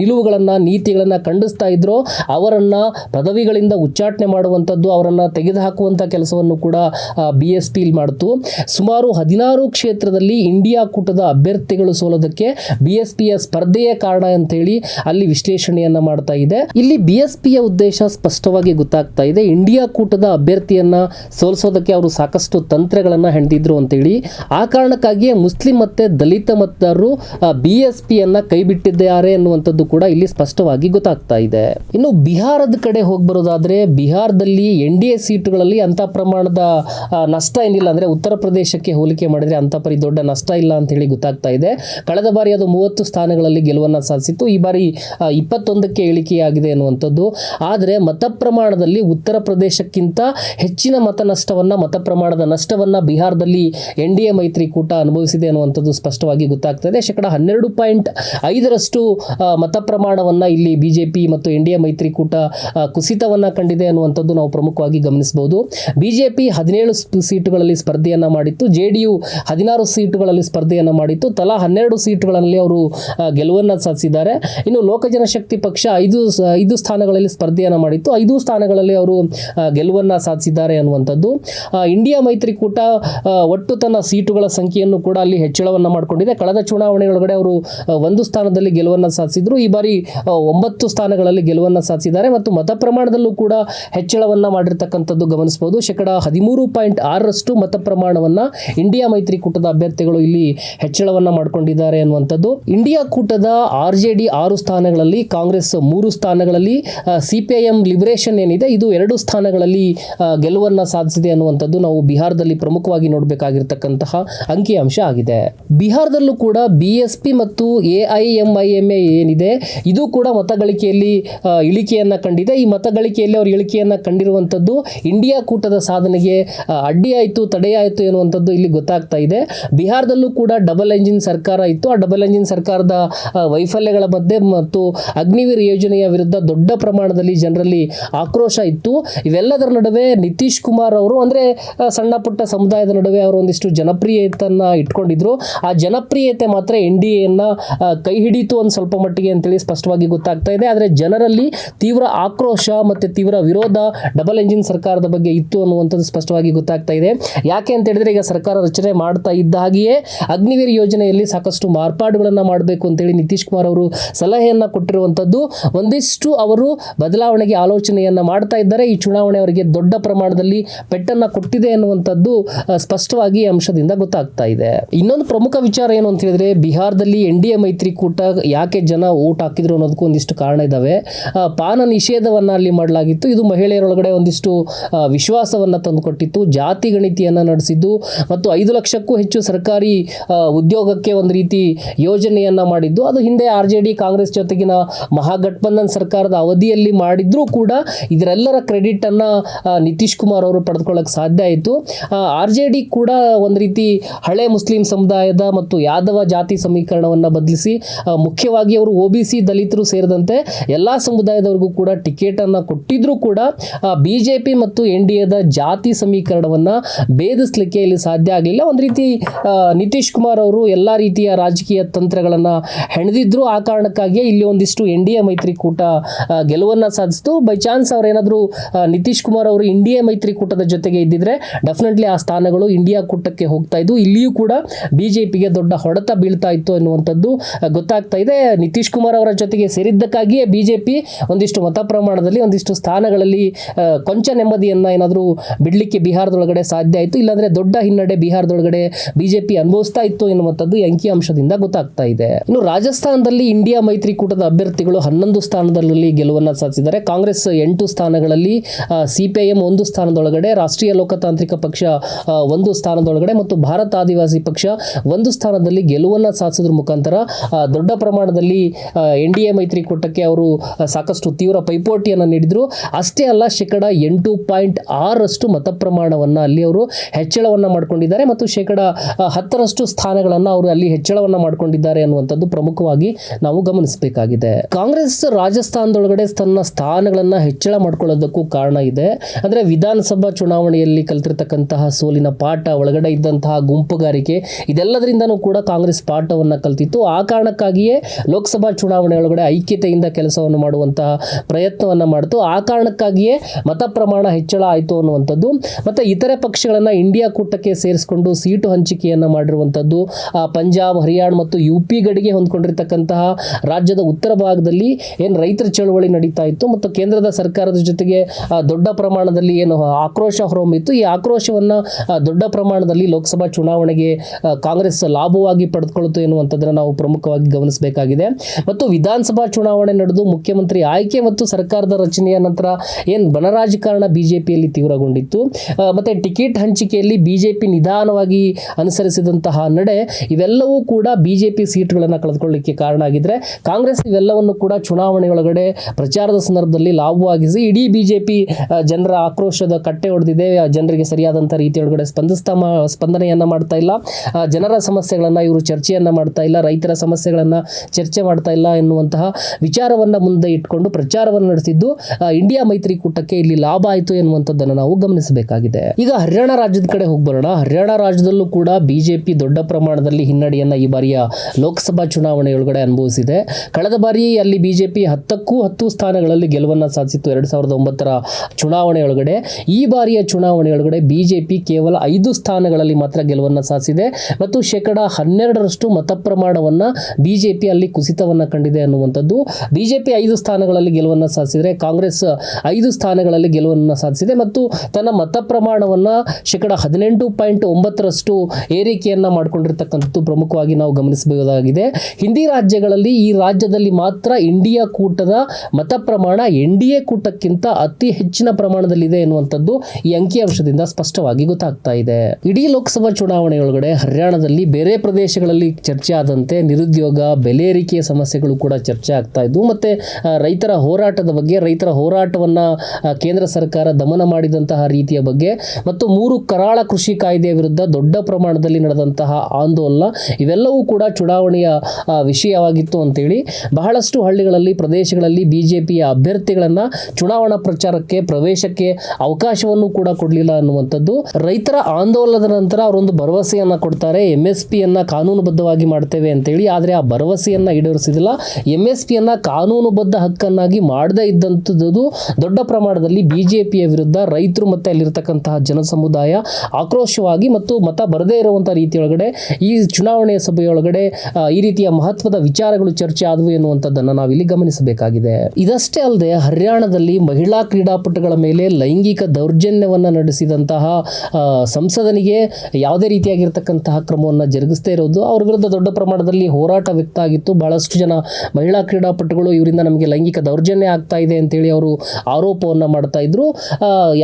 ನಿಲುವುಗಳನ್ನು, ನೀತಿಗಳನ್ನು ಖಂಡಿಸ್ತಾ ಇದ್ರೋ, ಅವರನ್ನು ಪದವಿಗಳಿಂದ ಉಚ್ಚಾಟನೆ ಮಾಡುವಂಥದ್ದು ಅವರನ್ನು ತೆಗೆದುಹಾಕುವಂಥ ಕೆಲಸವನ್ನು ಕೂಡ ಬಿ ಎಸ್ ಪಿ ಮಾಡಿತು. ಸುಮಾರು ಹದಿನಾರು ಕ್ಷೇತ್ರದಲ್ಲಿ ಇಂಡಿಯಾ ಕೂಟದ ಅಭ್ಯರ್ಥಿಗಳು ಸೋಲೋದಕ್ಕೆ ಬಿ ಎಸ್ ಪಿಯ ಸ್ಪರ್ಧೆಯೇ ಕಾರಣ ಅಂತ ಹೇಳಿ ಅಲ್ಲಿ ವಿಶ್ಲೇಷಣೆಯನ್ನ ಮಾಡ್ತಾ ಇದೆ. ಇಲ್ಲಿ ಬಿ ಎಸ್ ಪಿಯ ಉದ್ದೇಶ ಸ್ಪಷ್ಟವಾಗಿ ಗೊತ್ತಾಗ್ತಾ ಇದೆ. ಇಂಡಿಯಾ ಕೂಟದ ಅಭ್ಯರ್ಥಿಯನ್ನ ಸೋಲಿಸೋದಕ್ಕೆ ಅವರು ಸಾಕಷ್ಟು ತಂತ್ರಗಳನ್ನ ಹೆಣೆದಿದ್ರು ಅಂತೇಳಿ. ಆ ಕಾರಣಕ್ಕಾಗಿಯೇ ಮುಸ್ಲಿಂ ಮತ್ತೆ ದಲಿತ ಮತದಾರರು ಬಿ ಎಸ್ ಪಿಯನ್ನ ಕೈ ಬಿಟ್ಟಿದ್ದಾರೆ ಅನ್ನುವಂಥದ್ದು ಕೂಡ ಇಲ್ಲಿ ಸ್ಪಷ್ಟವಾಗಿ ಗೊತ್ತಾಗ್ತಾ ಇದೆ. ಇನ್ನು ಬಿಹಾರದ ಕಡೆ ಹೋಗಿ ಬರೋದಾದ್ರೆ ಬಿಹಾರದಲ್ಲಿ ಎನ್ ಡಿ ಎ ಸೀಟುಗಳಲ್ಲಿ ಅಂತ ಪ್ರಮಾಣದ ನಷ್ಟ ಏನಿಲ್ಲ. ಅಂದ್ರೆ ಉತ್ತರ ಪ್ರದೇಶಕ್ಕೆ ಹೋಲಿಕೆ ಮಾಡಿದ್ರೆ ಅಂತ ಪರಿ ದೊಡ್ಡ ನಷ್ಟ ಇಲ್ಲ ಅಂತ ಹೇಳಿ ಗೊತ್ತಾಗ್ತಾ ಇದೆ. ಕಳೆದ ಬಾರಿ ಅದು ಮೂವತ್ತು ಸ್ಥಾನಗಳಲ್ಲಿ ಗೆಲುವನ್ನು ಸಾಧಿಸಿತ್ತು. ಈ ಬಾರಿ ಇಪ್ಪತ್ತೊಂದಕ್ಕೆ ಇಳಿಕೆಯಾಗಿದೆ ಅನ್ನುವಂಥದ್ದು. ಆದರೆ ಮತ ಪ್ರಮಾಣದಲ್ಲಿ ಉತ್ತರ ಪ್ರದೇಶಕ್ಕಿಂತ ಹೆಚ್ಚಿನ ಮತ ನಷ್ಟವನ್ನು, ಮತ ಪ್ರಮಾಣದ ನಷ್ಟವನ್ನು ಬಿಹಾರದಲ್ಲಿ ಎನ್ ಡಿ ಎ ಮೈತ್ರಿಕೂಟ ಅನುಭವಿಸಿದೆ ಅನ್ನುವಂಥದ್ದು ಸ್ಪಷ್ಟವಾಗಿ ಗೊತ್ತಾಗ್ತದೆ ಶೇಕಡ ಹನ್ನೆರಡು ಪಾಯಿಂಟ್ ಐದರಷ್ಟು ಮತ ಪ್ರಮಾಣವನ್ನು ಇಲ್ಲಿ ಬಿ ಜೆ ಪಿ ಮತ್ತು ಎನ್ ಡಿ ಎ ಮೈತ್ರಿಕೂಟ ಕುಸಿತವನ್ನು ಕಂಡಿದೆ ಅನ್ನುವಂಥದ್ದು ನಾವು ಪ್ರಮುಖವಾಗಿ ಗಮನಿಸಬಹುದು. ಬಿ ಜೆ ಪಿ ಹದಿನೇಳು ಸೀಟುಗಳಲ್ಲಿ ಸ್ಪರ್ಧೆಯನ್ನು ಮಾಡಿತ್ತು. ಜೆ ಡಿ ಯು ಹದಿನಾರು ಸೀಟುಗಳಲ್ಲಿ ಸ್ಪರ್ಧೆಯನ್ನು ಮಾಡಿತ್ತು. ತಲಾ ಹನ್ನೆರಡು ಸೀಟುಗಳಲ್ಲಿ ಅವರು ಗೆಲುವನ್ನು ಸಾಧಿಸಿದ್ದಾರೆ. ಇನ್ನು ಲೋಕಜನಶಕ್ತಿ ಪಕ್ಷ ಐದು ಐದು ಸ್ಥಾನಗಳಲ್ಲಿ ಸ್ಪರ್ಧೆಯನ್ನು ಮಾಡಿತ್ತು. ಐದು ಸ್ಥಾನಗಳಲ್ಲಿ ಅವರು ಗೆಲುವನ್ನು ಸಾಧಿಸಿದ್ದಾರೆ ಅನ್ನುವಂಥದ್ದು. ಇಂಡಿಯಾ ಮೈತ್ರಿಕೂಟ ಒಟ್ಟು ತನ್ನ ಸೀಟುಗಳ ಸಂಖ್ಯೆಯನ್ನು ಕೂಡ ಅಲ್ಲಿ ಹೆಚ್ಚಳವನ್ನು ಮಾಡಿಕೊಂಡಿದೆ. ಕಳೆದ ಚುನಾವಣೆಯೊಳಗಡೆ ಅವರು ಒಂದು ಸ್ಥಾನದಲ್ಲಿ ಗೆಲುವನ್ನು ಸಾಧಿಸಿದ್ರು. ಈ ಬಾರಿ ಒಂಬತ್ತು ಸ್ಥಾನಗಳಲ್ಲಿ ಗೆಲುವನ್ನು ಸಾಧಿಸಿದ್ದಾರೆ ಮತ್ತು ಮತ ಪ್ರಮಾಣದಲ್ಲೂ ಕೂಡ ಹೆಚ್ಚಳವನ್ನು ಮಾಡಿರ್ತಕ್ಕಂಥದ್ದು ಗಮನಿಸಬಹುದು ಶೇಕಡ ಹದಿಮೂರು ಪಾಯಿಂಟ್ ಆರರಷ್ಟು ಮತ ಪ್ರಮಾಣವನ್ನು ಇಂಡಿಯಾ ಮೈತ್ರಿಕೂಟದ ಅಭ್ಯರ್ಥಿಗಳು ಇಲ್ಲಿ ಹೆಚ್ಚಳವನ್ನು ಮಾಡಿಕೊಂಡಿದ್ದಾರೆ ಅನ್ನುವಂಥದ್ದು. ಇಂಡಿಯಾ ಕೂಟದ ಆರ್ ಜೆ ಡಿ ಆರು ಸ್ಥಾನಗಳಲ್ಲಿ, ಕಾಂಗ್ರೆಸ್ ಮೂರು ಸ್ಥಾನಗಳಲ್ಲಿ ಸಿ ಪಿ ಲಿಬರೇಷನ್ ಏನಿದೆ, ಇದು ಎರಡು ಸ್ಥಾನಗಳಲ್ಲಿ ಗೆಲುವನ್ನ ಸಾಧಿಸಿದೆ ಅನ್ನುವಂಥದ್ದು ನಾವು ಬಿಹಾರದಲ್ಲಿ ಪ್ರಮುಖವಾಗಿ ನೋಡಬೇಕಾಗಿರ್ತಕ್ಕಂತಹ ಅಂಕಿಅಂಶ ಆಗಿದೆ. ಬಿಹಾರದಲ್ಲೂ ಕೂಡ ಬಿ ಎಸ್ ಪಿ ಮತ್ತು ಎ ಐ ಏನಿದೆ, ಇದು ಕೂಡ ಮತಗಳಿಕೆಯಲ್ಲಿ ಇಳಿಕೆಯನ್ನು ಕಂಡಿದೆ. ಈ ಮತಗಳಿಕೆಯಲ್ಲಿ ಅವರು ಇಳಿಕೆಯನ್ನು ಕಂಡಿರುವಂಥದ್ದು ಇಂಡಿಯಾ ಕೂಟದ ಸಾಧನೆಗೆ ಅಡ್ಡಿಯಾಯಿತು, ತಡೆಯಾಯಿತು ಎನ್ನುವಂಥದ್ದು ಇಲ್ಲಿ ಗೊತ್ತಾಗ್ತಾ ಇದೆ. ಬಿಹಾರದಲ್ಲೂ ಕೂಡ ಡಬಲ್ ಎಂಜಿನ್ ಸರ್ಕಾರ ಇತ್ತು. ಆ ಡಬಲ್ ಎಂಜಿನ್ ಸರ್ಕಾರದ ವೈಫಲ್ಯಗಳ ಮಧ್ಯೆ ಮತ್ತು ಅಗ್ನಿವೀರ್ ಯೋಜನೆಯ ವಿರುದ್ಧ ದೊಡ್ಡ ಪ್ರಮಾಣದಲ್ಲಿ ಜನರಲ್ಲಿ ಆಕ್ರೋಶ ಇತ್ತು. ಇವೆಲ್ಲದರ ನಡುವೆ ನಿತೀಶ್ ಕುಮಾರ್ ಅವರು ಅಂದರೆ ಸಣ್ಣ ಪುಟ್ಟ ಸಮುದಾಯದ ನಡುವೆ ಅವರು ಒಂದಿಷ್ಟು ಜನಪ್ರಿಯತೆಯನ್ನು ಇಟ್ಕೊಂಡಿದ್ರು. ಆ ಜನಪ್ರಿಯತೆ ಮಾತ್ರ ಎನ್ ಡಿ ಎನ್ನ ಕೈ ಹಿಡಿತು ಒಂದು ಸ್ವಲ್ಪ ಮಟ್ಟಿಗೆ ಅಂತೇಳಿ ಸ್ಪಷ್ಟವಾಗಿ ಗೊತ್ತಾಗ್ತಾ ಇದೆ. ಆದರೆ ಜನರಲ್ಲಿ ತೀವ್ರ ಆಕ್ರೋಶ ಮತ್ತು ತೀವ್ರ ವಿರೋಧ ಡಬಲ್ ಎಂಜಿನ್ ಸರ್ಕಾರದ ಬಗ್ಗೆ ಇತ್ತು ಅನ್ನುವಂಥದ್ದು ಸ್ಪಷ್ಟವಾಗಿ ಗೊತ್ತಾಗ್ತಾ ಇದೆ. ಯಾಕೆ ಅಂತ ಹೇಳಿದ್ರೆ ಈಗ ಸರ್ಕಾರ ರಚನೆ ಮಾಡ್ತಾ ಇದ್ದ ಹಾಗೆಯೇ ಅಗ್ನಿವೀರ್ ಯೋಜನೆಯಲ್ಲಿ ಸಾಕಷ್ಟು ಮಾರ್ಪಾಡುಗಳನ್ನು ಮಾಡಬೇಕು ಅಂತೇಳಿ ನಿತೀಶ್ ಕುಮಾರ್ ಅವರು ಸಲಹೆಯನ್ನು ಕೊಟ್ಟಿರುವಂಥದ್ದು ಒಂದಿಷ್ಟು ಅವರು ಬದಲಾವಣೆಗೆ ಆಲೋಚನೆಯನ್ನು ಮಾಡ್ತಾ ಇದ್ದಾರೆ. ಈ ಚುನಾವಣೆ ಅವರಿಗೆ ದೊಡ್ಡ ಪ್ರಮಾಣದಲ್ಲಿ ಪೆಟ್ಟನ್ನು ಕೊಟ್ಟಿದೆ ಅನ್ನುವಂಥದ್ದು ಸ್ಪಷ್ಟವಾಗಿ ಅಂಶದಿಂದ ಗೊತ್ತಾಗ್ತಾ ಇದೆ. ಇನ್ನೊಂದು ಪ್ರಮುಖ ವಿಚಾರ ಏನು ಅಂತ ಹೇಳಿದ್ರೆ, ಬಿಹಾರದಲ್ಲಿ ಎನ್ ಡಿ ಎ ಮೈತ್ರಿಕೂಟ ಯಾಕೆ ಜನ ಓಟ್ ಹಾಕಿದ್ರು ಅನ್ನೋದಕ್ಕೂ ಒಂದಿಷ್ಟು ಕಾರಣ ಇದ್ದಾವೆ ಪಾನ ನಿಷೇಧವನ್ನು ಅಲ್ಲಿ ಮಾಡಲಾಗಿತ್ತು. ಇದು ಮಹಿಳೆಯರೊಳಗಡೆ ಒಂದಿಷ್ಟು ವಿಶ್ವಾಸವನ್ನು ತಂದುಕೊಟ್ಟಿತ್ತು. ಜಾತಿ ಗಣಿತಿಯನ್ನು ನಡೆಸಿದ್ದು. ಮತ್ತು ಐದು ಲಕ್ಷಕ್ಕೂ ಹೆಚ್ಚು ಸರ್ಕಾರಿ ಆ, ಉದ್ಯೋಗಕ್ಕೆ ಒಂದು ರೀತಿ ಯೋಜನೆಯನ್ನು ಮಾಡಿದ್ದು. ಅದು ಹಿಂದೆ ಆರ್ ಜೆ ಡಿ ಕಾಂಗ್ರೆಸ್ ಜೊತೆಗಿನ ಮಹಾಗಠಬಂಧನ್ ಸರ್ಕಾರದ ಅವಧಿಯಲ್ಲಿ ಮಾಡಿದ್ರೂ ಕೂಡ ಇದರೆಲ್ಲರ ಕ್ರೆಡಿಟನ್ನು ನಿತೀಶ್ ಕುಮಾರ್ ಅವರು ಪಡೆದುಕೊಳ್ಳಕ್ಕೆ ಸಾಧ್ಯ ಆಯಿತು. ಆರ್ ಜೆ ಡಿ ಕೂಡ ಒಂದು ರೀತಿ ಹಳೆ ಮುಸ್ಲಿಂ ಸಮುದಾಯದ ಮತ್ತು ಯಾದವ ಜಾತಿ ಸಮೀಕರಣವನ್ನು ಬದಲಿಸಿ ಮುಖ್ಯವಾಗಿ ಅವರು ಒ ಬಿ ಸಿ ದಲಿತರು ಸೇರಿದಂತೆ ಎಲ್ಲ ಸಮುದಾಯದವರಿಗೂ ಕೂಡ ಟಿಕೆಟನ್ನು ಕೊಟ್ಟಿದ್ರೂ ಕೂಡ ಬಿ ಜೆ ಪಿ ಮತ್ತು ಎನ್ ಡಿ ಎದ ಜಾತಿ ಸಮೀಕರಣವನ್ನು ಭೇದಿಸಲಿಕ್ಕೆ ಇಲ್ಲಿ ಸಾಧ್ಯ ಆಗಲಿಲ್ಲ. ಒಂದು ರೀತಿ ನಿತೀಶ್ ಕುಮಾರ್ ಅವರು ಎಲ್ಲ ರೀತಿಯ ರಾಜಕೀಯ ತಂತ್ರಗಳನ್ನು ಹೆಣೆದಿದ್ರು. ಆ ಕಾರಣಕ್ಕಾಗಿಯೇ ಇಲ್ಲಿ ಒಂದಿಷ್ಟು ಎನ್ ಡಿ ಎ ಮೈತ್ರಿಕೂಟ ಗೆಲುವನ್ನು ಸಾಧಿಸಿತು. ಬೈ ಚಾನ್ಸ್ ಅವರೇನಾದರೂ ನಿತೀಶ್ ಕುಮಾರ್ ಅವರು ಇಂಡಿಯಾ ಮೈತ್ರಿಕೂಟದ ಜೊತೆಗೆ ಇದ್ದಿದ್ರೆ ಡೆಫಿನೆಟ್ಲಿ ಆ ಸ್ಥಾನಗಳು ಇಂಡಿಯಾ ಕೂಟಕ್ಕೆ ಹೋಗ್ತಾ ಇದ್ದು ಇಲ್ಲಿಯೂ ಕೂಡ ಬಿಜೆಪಿಗೆ ದೊಡ್ಡ ಹೊಡೆತ ಬೀಳ್ತಾ ಇತ್ತು ಎನ್ನುವಂಥದ್ದು ಗೊತ್ತಾಗ್ತಾ ಇದೆ. ನಿತೀಶ್ ಕುಮಾರ್ ಅವರ ಜೊತೆಗೆ ಸೇರಿದ್ದಕ್ಕಾಗಿಯೇ ಬಿಜೆಪಿ ಒಂದಿಷ್ಟು ಮತ ಪ್ರಮಾಣದಲ್ಲಿ ಒಂದಿಷ್ಟು ಸ್ಥಾನಗಳಲ್ಲಿ ಕೊಂಚ ನೆಮ್ಮದಿಯನ್ನು ಏನಾದರೂ ಬಿಡಲಿಕ್ಕೆ ಬಿಹಾರದೊಳಗಡೆ ಸಾಧ್ಯ ಆಯಿತು. ಇಲ್ಲಾಂದರೆ ದೊಡ್ಡ ಹಿನ್ನಡೆ ಬಿಹಾರದೊಳಗಡೆ ಬಿಜೆಪಿ ಅನುಭವಿಸ್ತಾ ಇತ್ತು ಎನ್ನುವಂಥದ್ದು ಅಂಕಿ ಅಂಶದಿಂದ ಗೊತ್ತಾಗ್ತಾ ಇದೆ. ಇನ್ನು ರಾಜಸ್ಥಾನದಲ್ಲಿ ಇಂಡಿಯಾ ಮೈತ್ರಿಕೂಟದ ಅಭ್ಯರ್ಥಿಗಳು ಹನ್ನೊಂದು ಸ್ಥಾನದಲ್ಲಿ ಗೆಲುವನ್ನು ಸಾಧಿಸಿದ್ದಾರೆ. ಕಾಂಗ್ರೆಸ್ ಎಂಟು ಸ್ಥಾನಗಳಲ್ಲಿ ಸಿಪಿಐಎಂ ಒಂದು ಸ್ಥಾನದೊಳಗಡೆ, ರಾಷ್ಟ್ರೀಯ ಲೋಕತಾಂತ್ರಿಕ ಪಕ್ಷ ಒಂದು ಸ್ಥಾನದೊಳಗಡೆ ಮತ್ತು ಭಾರತ ಆದಿವಾಸಿ ಪಕ್ಷ ಒಂದು ಸ್ಥಾನದಲ್ಲಿ ಗೆಲುವನ್ನು ಸಾಧಿಸೋದ್ರ ಮುಖಾಂತರ ದೊಡ್ಡ ಪ್ರಮಾಣದಲ್ಲಿ ಎನ್ ಡಿ ಎ ಮೈತ್ರಿಕೂಟಕ್ಕೆ ಅವರು ಸಾಕಷ್ಟು ತೀವ್ರ ಪೈಪೋಟಿಯನ್ನು ನೀಡಿದರು. ಅಷ್ಟೇ ಅಲ್ಲ, ಶೇಕಡ ಎಂಟು ಪಾಯಿಂಟ್ ಆರಷ್ಟು ಮತ ಪ್ರಮಾಣವನ್ನು ಅಲ್ಲಿ ಅವರು ಹೆಚ್ಚಳವನ್ನು ಮಾಡಿಕೊಂಡಿದ್ದಾರೆ ಮತ್ತು ಶೇಕಡ ಹತ್ತರಷ್ಟು ಸ್ಥಾನಗಳನ್ನು ಅವರು ಅಲ್ಲಿ ಹೆಚ್ಚಳವನ್ನು ಮಾಡಿಕೊಂಡಿದ್ದಾರೆ ಅನ್ನುವಂಥದ್ದು ಪ್ರಮುಖವಾಗಿ ನಾವು ಗಮನಿಸಬೇಕಾಗಿದೆ. ಕಾಂಗ್ರೆಸ್ ರಾಜಸ್ಥಾನದೊಳಗಡೆ ತನ್ನ ಸ್ಥಾನಗಳನ್ನು ಹೆಚ್ಚಳ ಮಾಡ್ಕೊಳ್ಳೋದಕ್ಕೂ ಕಾರಣ ಇದೆ. ಅಂದರೆ ವಿಧಾನಸಭಾ ಚುನಾವಣೆಯಲ್ಲಿ ಕಲ್ತಿರ್ತಕ್ಕಂತಹ ಸೋಲಿನ ಪಾಠ, ಒಳಗಡೆ ಇದ್ದಂತಹ ಗುಂಪುಗಾರಿಕೆ, ಇದೆಲ್ಲದರಿಂದನೂ ಕೂಡ ಕಾಂಗ್ರೆಸ್ ಪಾಠವನ್ನು ಕಲ್ತಿತ್ತು. ಆ ಕಾರಣಕ್ಕಾಗಿಯೇ ಲೋಕಸಭಾ ಚುನಾವಣೆ ಒಳಗಡೆ ಐಕ್ಯತೆಯಿಂದ ಕೆಲಸವನ್ನು ಮಾಡುವಂತಹ ಪ್ರಯತ್ನವನ್ನು ಮಾಡಿತು. ಆ ಕಾರಣಕ್ಕಾಗಿಯೇ ಮತ ಪ್ರಮಾಣ ಹೆಚ್ಚಳ ಆಯಿತು ಅನ್ನುವಂಥದ್ದು. ಮತ್ತು ಇತರೆ ಪಕ್ಷಗಳನ್ನು ಇಂಡಿಯಾ ಕೂಟಕ್ಕೆ ಸೇರಿಸಿಕೊಂಡು ಸೀಟು ಹಂಚಿಕೆಯನ್ನು ಮಾಡಿರುವಂಥದ್ದು ಆ, ಪಂಜಾಬ್ ಹರಿಯಾಣ ಮತ್ತು ಯು ಪಿ ಗಡಿಗೆ ಹೊಂದ್ಕೊಂಡಿರ್ತಕ್ಕಂತಹ ರಾಜ್ಯದ ಉತ್ತರ ಭಾಗದಲ್ಲಿ ಏನು ರೈತರ ಚಳವಳಿ ನಡೀತಾ ಇತ್ತು ಮತ್ತು ಕೇಂದ್ರದ ಸರ್ಕಾರದ ಜೊತೆಗೆ ದೊಡ್ಡ ಪ್ರಮಾಣದಲ್ಲಿ ಏನು ಆಕ್ರೋಶ ಹೊರಹೊಮ್ಮಿತ್ತು ಈ ಆಕ್ರೋಶವನ್ನು ದೊಡ್ಡ ಪ್ರಮಾಣದಲ್ಲಿ ಲೋಕಸಭಾ ಚುನಾವಣೆಗೆ ಕಾಂಗ್ರೆಸ್ ಲಾಭವಾಗಿ ಪಡೆದುಕೊಳ್ಳುತ್ತೆ ಎನ್ನುವಂಥದ್ದನ್ನು ನಾವು ಪ್ರಮುಖವಾಗಿ ಗಮನಿಸಬೇಕಾಗಿದೆ. ಮತ್ತು ವಿಧಾನಸಭಾ ಚುನಾವಣೆ ನಡೆದು ಮುಖ್ಯಮಂತ್ರಿ ಆಯ್ಕೆ ಮತ್ತು ಸರ್ಕಾರದ ರಚನೆಯ ನಂತರ ಏನು ಬನರಾಜಕಾರಣ ಬಿಜೆಪಿಯಲ್ಲಿ ತೀವ್ರಗೊಂಡಿತ್ತು. ಮತ್ತೆ ಟಿಕೆಟ್ ಹಂಚಿಕೆಯಲ್ಲಿ ಬಿಜೆಪಿ ನಿಧಾನವಾಗಿ ಅನುಸರಿಸಿದ ಮಾಡಿದಂತಹ ನಡೆ ಇವೆಲ್ಲವೂ ಕೂಡ ಬಿಜೆಪಿ ಸೀಟ್ಗಳನ್ನು ಕಳೆದುಕೊಳ್ಳಿಕ್ಕೆ ಕಾರಣ ಆಗಿದ್ರೆ ಕಾಂಗ್ರೆಸ್ ಇವೆಲ್ಲವನ್ನು ಕೂಡ ಚುನಾವಣೆಯೊಳಗಡೆ ಪ್ರಚಾರದ ಸಂದರ್ಭದಲ್ಲಿ ಲಾಭವಾಗಿಸಿ ಇಡೀ ಬಿಜೆಪಿ ಜನರ ಆಕ್ರೋಶದ ಕಟ್ಟೆ ಹೊಡೆದಿದೆ ಜನರಿಗೆ ಸರಿಯಾದಂಥ ರೀತಿಯೊಳಗಡೆ ಸ್ಪಂದಿಸ್ತಾ ಮಾ, ಸ್ಪಂದನೆಯನ್ನ ಮಾಡ್ತಾ ಇಲ್ಲ. ಜನರ ಸಮಸ್ಯೆಗಳನ್ನು ಇವರು ಚರ್ಚೆಯನ್ನ ಮಾಡ್ತಾ ಇಲ್ಲ. ರೈತರ ಸಮಸ್ಯೆಗಳನ್ನು ಚರ್ಚೆ ಮಾಡ್ತಾ ಇಲ್ಲ ಎನ್ನುವಂತಹ ವಿಚಾರವನ್ನ ಮುಂದೆ ಇಟ್ಕೊಂಡು ಪ್ರಚಾರವನ್ನು ನಡೆಸಿದ್ದು ಇಂಡಿಯಾ ಮೈತ್ರಿಕೂಟಕ್ಕೆ ಇಲ್ಲಿ ಲಾಭ ಆಯಿತು ಎನ್ನುವಂಥದ್ದನ್ನು ನಾವು ಗಮನಿಸಬೇಕಾಗಿದೆ. ಈಗ ಹರಿಯಾಣ ರಾಜ್ಯದ ಕಡೆ ಹೋಗಿ ಬರೋಣ ಹರಿಯಾಣ ರಾಜ್ಯದಲ್ಲೂ ಕೂಡ ಬಿಜೆಪಿ ದೊಡ್ಡ ಪ್ರಮಾಣದಲ್ಲಿ ಹಿನ್ನಡೆಯನ್ನು ಈ ಬಾರಿಯ ಲೋಕಸಭಾ ಚುನಾವಣೆಯೊಳಗಡೆ ಅನುಭವಿಸಿದೆ. ಕಳೆದ ಬಾರಿ ಅಲ್ಲಿ ಬಿಜೆಪಿ ಹತ್ತಕ್ಕೂ ಹತ್ತು ಸ್ಥಾನಗಳಲ್ಲಿ ಗೆಲುವನ್ನು ಸಾಧಿಸಿತ್ತು ಎರಡು ಸಾವಿರದ ಒಂಬತ್ತರ ಚುನಾವಣೆಯೊಳಗಡೆ. ಈ ಬಾರಿಯ ಚುನಾವಣೆಯೊಳಗಡೆ ಬಿಜೆಪಿ ಕೇವಲ ಐದು ಸ್ಥಾನಗಳಲ್ಲಿ ಮಾತ್ರ ಗೆಲುವನ್ನು ಸಾಧಿಸಿದೆ ಮತ್ತು ಶೇಕಡ ಹನ್ನೆರಡರಷ್ಟು ಮತ ಪ್ರಮಾಣವನ್ನು ಬಿಜೆಪಿ ಅಲ್ಲಿ ಕುಸಿತವನ್ನು ಕಂಡಿದೆ ಅನ್ನುವಂಥದ್ದು. ಬಿಜೆಪಿ ಐದು ಸ್ಥಾನಗಳಲ್ಲಿ ಗೆಲುವನ್ನು ಸಾಧಿಸಿದರೆ ಕಾಂಗ್ರೆಸ್ ಐದು ಸ್ಥಾನಗಳಲ್ಲಿ ಗೆಲುವನ್ನು ಸಾಧಿಸಿದೆ ಮತ್ತು ತನ್ನ ಮತ ಪ್ರಮಾಣವನ್ನು ಶೇಕಡ ಹದಿನೆಂಟು ಪಾಯಿಂಟ್ ಒಂಬತ್ತರಷ್ಟು ಏರಿಕೆಯನ್ನ ಮಾಡಿಕೊಂಡಿರ್ತಕ್ಕಂಥದ್ದು ಪ್ರಮುಖವಾಗಿ ನಾವು ಗಮನಿಸಬಹುದಾಗಿದೆ. ಹಿಂದಿ ರಾಜ್ಯಗಳಲ್ಲಿ ಈ ರಾಜ್ಯದಲ್ಲಿ ಮಾತ್ರ ಇಂಡಿಯಾ ಕೂಟದ ಮತ ಪ್ರಮಾಣ ಎನ್ ಡಿ ಎ ಕೂಟಕ್ಕಿಂತ ಅತಿ ಹೆಚ್ಚಿನ ಪ್ರಮಾಣದಲ್ಲಿದೆ ಎನ್ನುವಂಥದ್ದು ಈ ಅಂಕಿಅಂಶದಿಂದ ಸ್ಪಷ್ಟವಾಗಿ ಗೊತ್ತಾಗ್ತಾ ಇದೆ. ಇಡೀ ಲೋಕಸಭಾ ಚುನಾವಣೆಯೊಳಗಡೆ ಹರಿಯಾಣದಲ್ಲಿ ಬೇರೆ ಪ್ರದೇಶಗಳಲ್ಲಿ ಚರ್ಚೆ ಆದಂತೆ ನಿರುದ್ಯೋಗ, ಬೆಲೆ ಏರಿಕೆಯ ಸಮಸ್ಯೆಗಳು ಕೂಡ ಚರ್ಚೆ ಆಗ್ತಾ ಇದ್ವು. ಮತ್ತೆ ರೈತರ ಹೋರಾಟದ ಬಗ್ಗೆ, ರೈತರ ಹೋರಾಟವನ್ನ ಕೇಂದ್ರ ಸರ್ಕಾರ ದಮನ ಮಾಡಿದಂತಹ ರೀತಿಯ ಬಗ್ಗೆ, ಮತ್ತು ಮೂರು ಕರಾಳ ಕೃಷಿ ಕಾಯ್ದೆಯ ವಿರುದ್ಧ ದೊಡ್ಡ ಪ್ರಮಾಣದಲ್ಲಿ ನಡೆದಂತಹ ಆಂದೋಲನ. ಇವೆಲ್ಲವೂ ಕೂಡ ಚುನಾವಣೆಯ ವಿಷಯವಾಗಿತ್ತು ಅಂತೇಳಿ ಬಹಳಷ್ಟು ಹಳ್ಳಿಗಳಲ್ಲಿ, ಪ್ರದೇಶಗಳಲ್ಲಿ ಬಿಜೆಪಿ ಅಭ್ಯರ್ಥಿಗಳನ್ನು ಚುನಾವಣಾ ಪ್ರಚಾರಕ್ಕೆ, ಪ್ರವೇಶಕ್ಕೆ ಅವಕಾಶವನ್ನು ಕೂಡ ಕೊಡಲಿಲ್ಲ ಅನ್ನುವಂಥದ್ದು. ರೈತರ ಆಂದೋಲನದ ನಂತರ ಅವರೊಂದು ಭರವಸೆಯನ್ನು ಕೊಡ್ತಾರೆ. ಎಂ ಎಸ್ ಪಿಯನ್ನು ಕಾನೂನುಬದ್ಧವಾಗಿ ಮಾಡ್ತೇವೆ ಅಂತೇಳಿ, ಆದರೆ ಆ ಭರವಸೆಯನ್ನು ಈಡೇರಿಸಿದಿಲ್ಲ. ಎಂ ಎಸ್ ಪಿಯನ್ನು ಕಾನೂನುಬದ್ಧ ಹಕ್ಕನ್ನಾಗಿ ಮಾಡದೇ ಇದ್ದಂಥದ್ದು ದೊಡ್ಡ ಪ್ರಮಾಣದಲ್ಲಿ ಬಿಜೆಪಿಯ ವಿರುದ್ಧ ರೈತರು ಮತ್ತು ಅಲ್ಲಿರ್ತಕ್ಕಂತಹ ಜನ ಸಮುದಾಯ ಆಕ್ರೋಶವಾಗಿ ಮತ್ತು ಮತ ಬರದೇ ಇರುವಂತಹ ರೀತಿಯೊಳಗಡೆ, ಈ ಚುನಾವಣೆ ಸಭೆಯೊಳಗಡೆ ಈ ರೀತಿಯ ಮಹತ್ವದ ವಿಚಾರಗಳು ಚರ್ಚೆ ಆದವು ಎನ್ನುವಂಥದ್ದನ್ನು ನಾವಿಲ್ಲಿ ಗಮನಿಸಬೇಕಾಗಿದೆ. ಇದಷ್ಟೇ ಅಲ್ಲದೆ, ಹರಿಯಾಣದಲ್ಲಿ ಮಹಿಳಾ ಕ್ರೀಡಾಪಟುಗಳ ಮೇಲೆ ಲೈಂಗಿಕ ದೌರ್ಜನ್ಯವನ್ನು ನಡೆಸಿದಂತಹ ಸಂಸದನಿಗೆ ಯಾವುದೇ ರೀತಿಯಾಗಿರ್ತಕ್ಕಂತಹ ಕ್ರಮವನ್ನು ಜರುಗಿಸದೇ ಇರೋದು, ಅವ್ರ ವಿರುದ್ಧ ದೊಡ್ಡ ಪ್ರಮಾಣದಲ್ಲಿ ಹೋರಾಟ ವ್ಯಕ್ತ ಆಗಿತ್ತು. ಬಹಳಷ್ಟು ಜನ ಮಹಿಳಾ ಕ್ರೀಡಾಪಟುಗಳು ಇವರಿಂದ ನಮಗೆ ಲೈಂಗಿಕ ದೌರ್ಜನ್ಯ ಆಗ್ತಾ ಇದೆ ಅಂತೇಳಿ ಅವರು ಆರೋಪವನ್ನು ಮಾಡ್ತಾ ಇದ್ರು.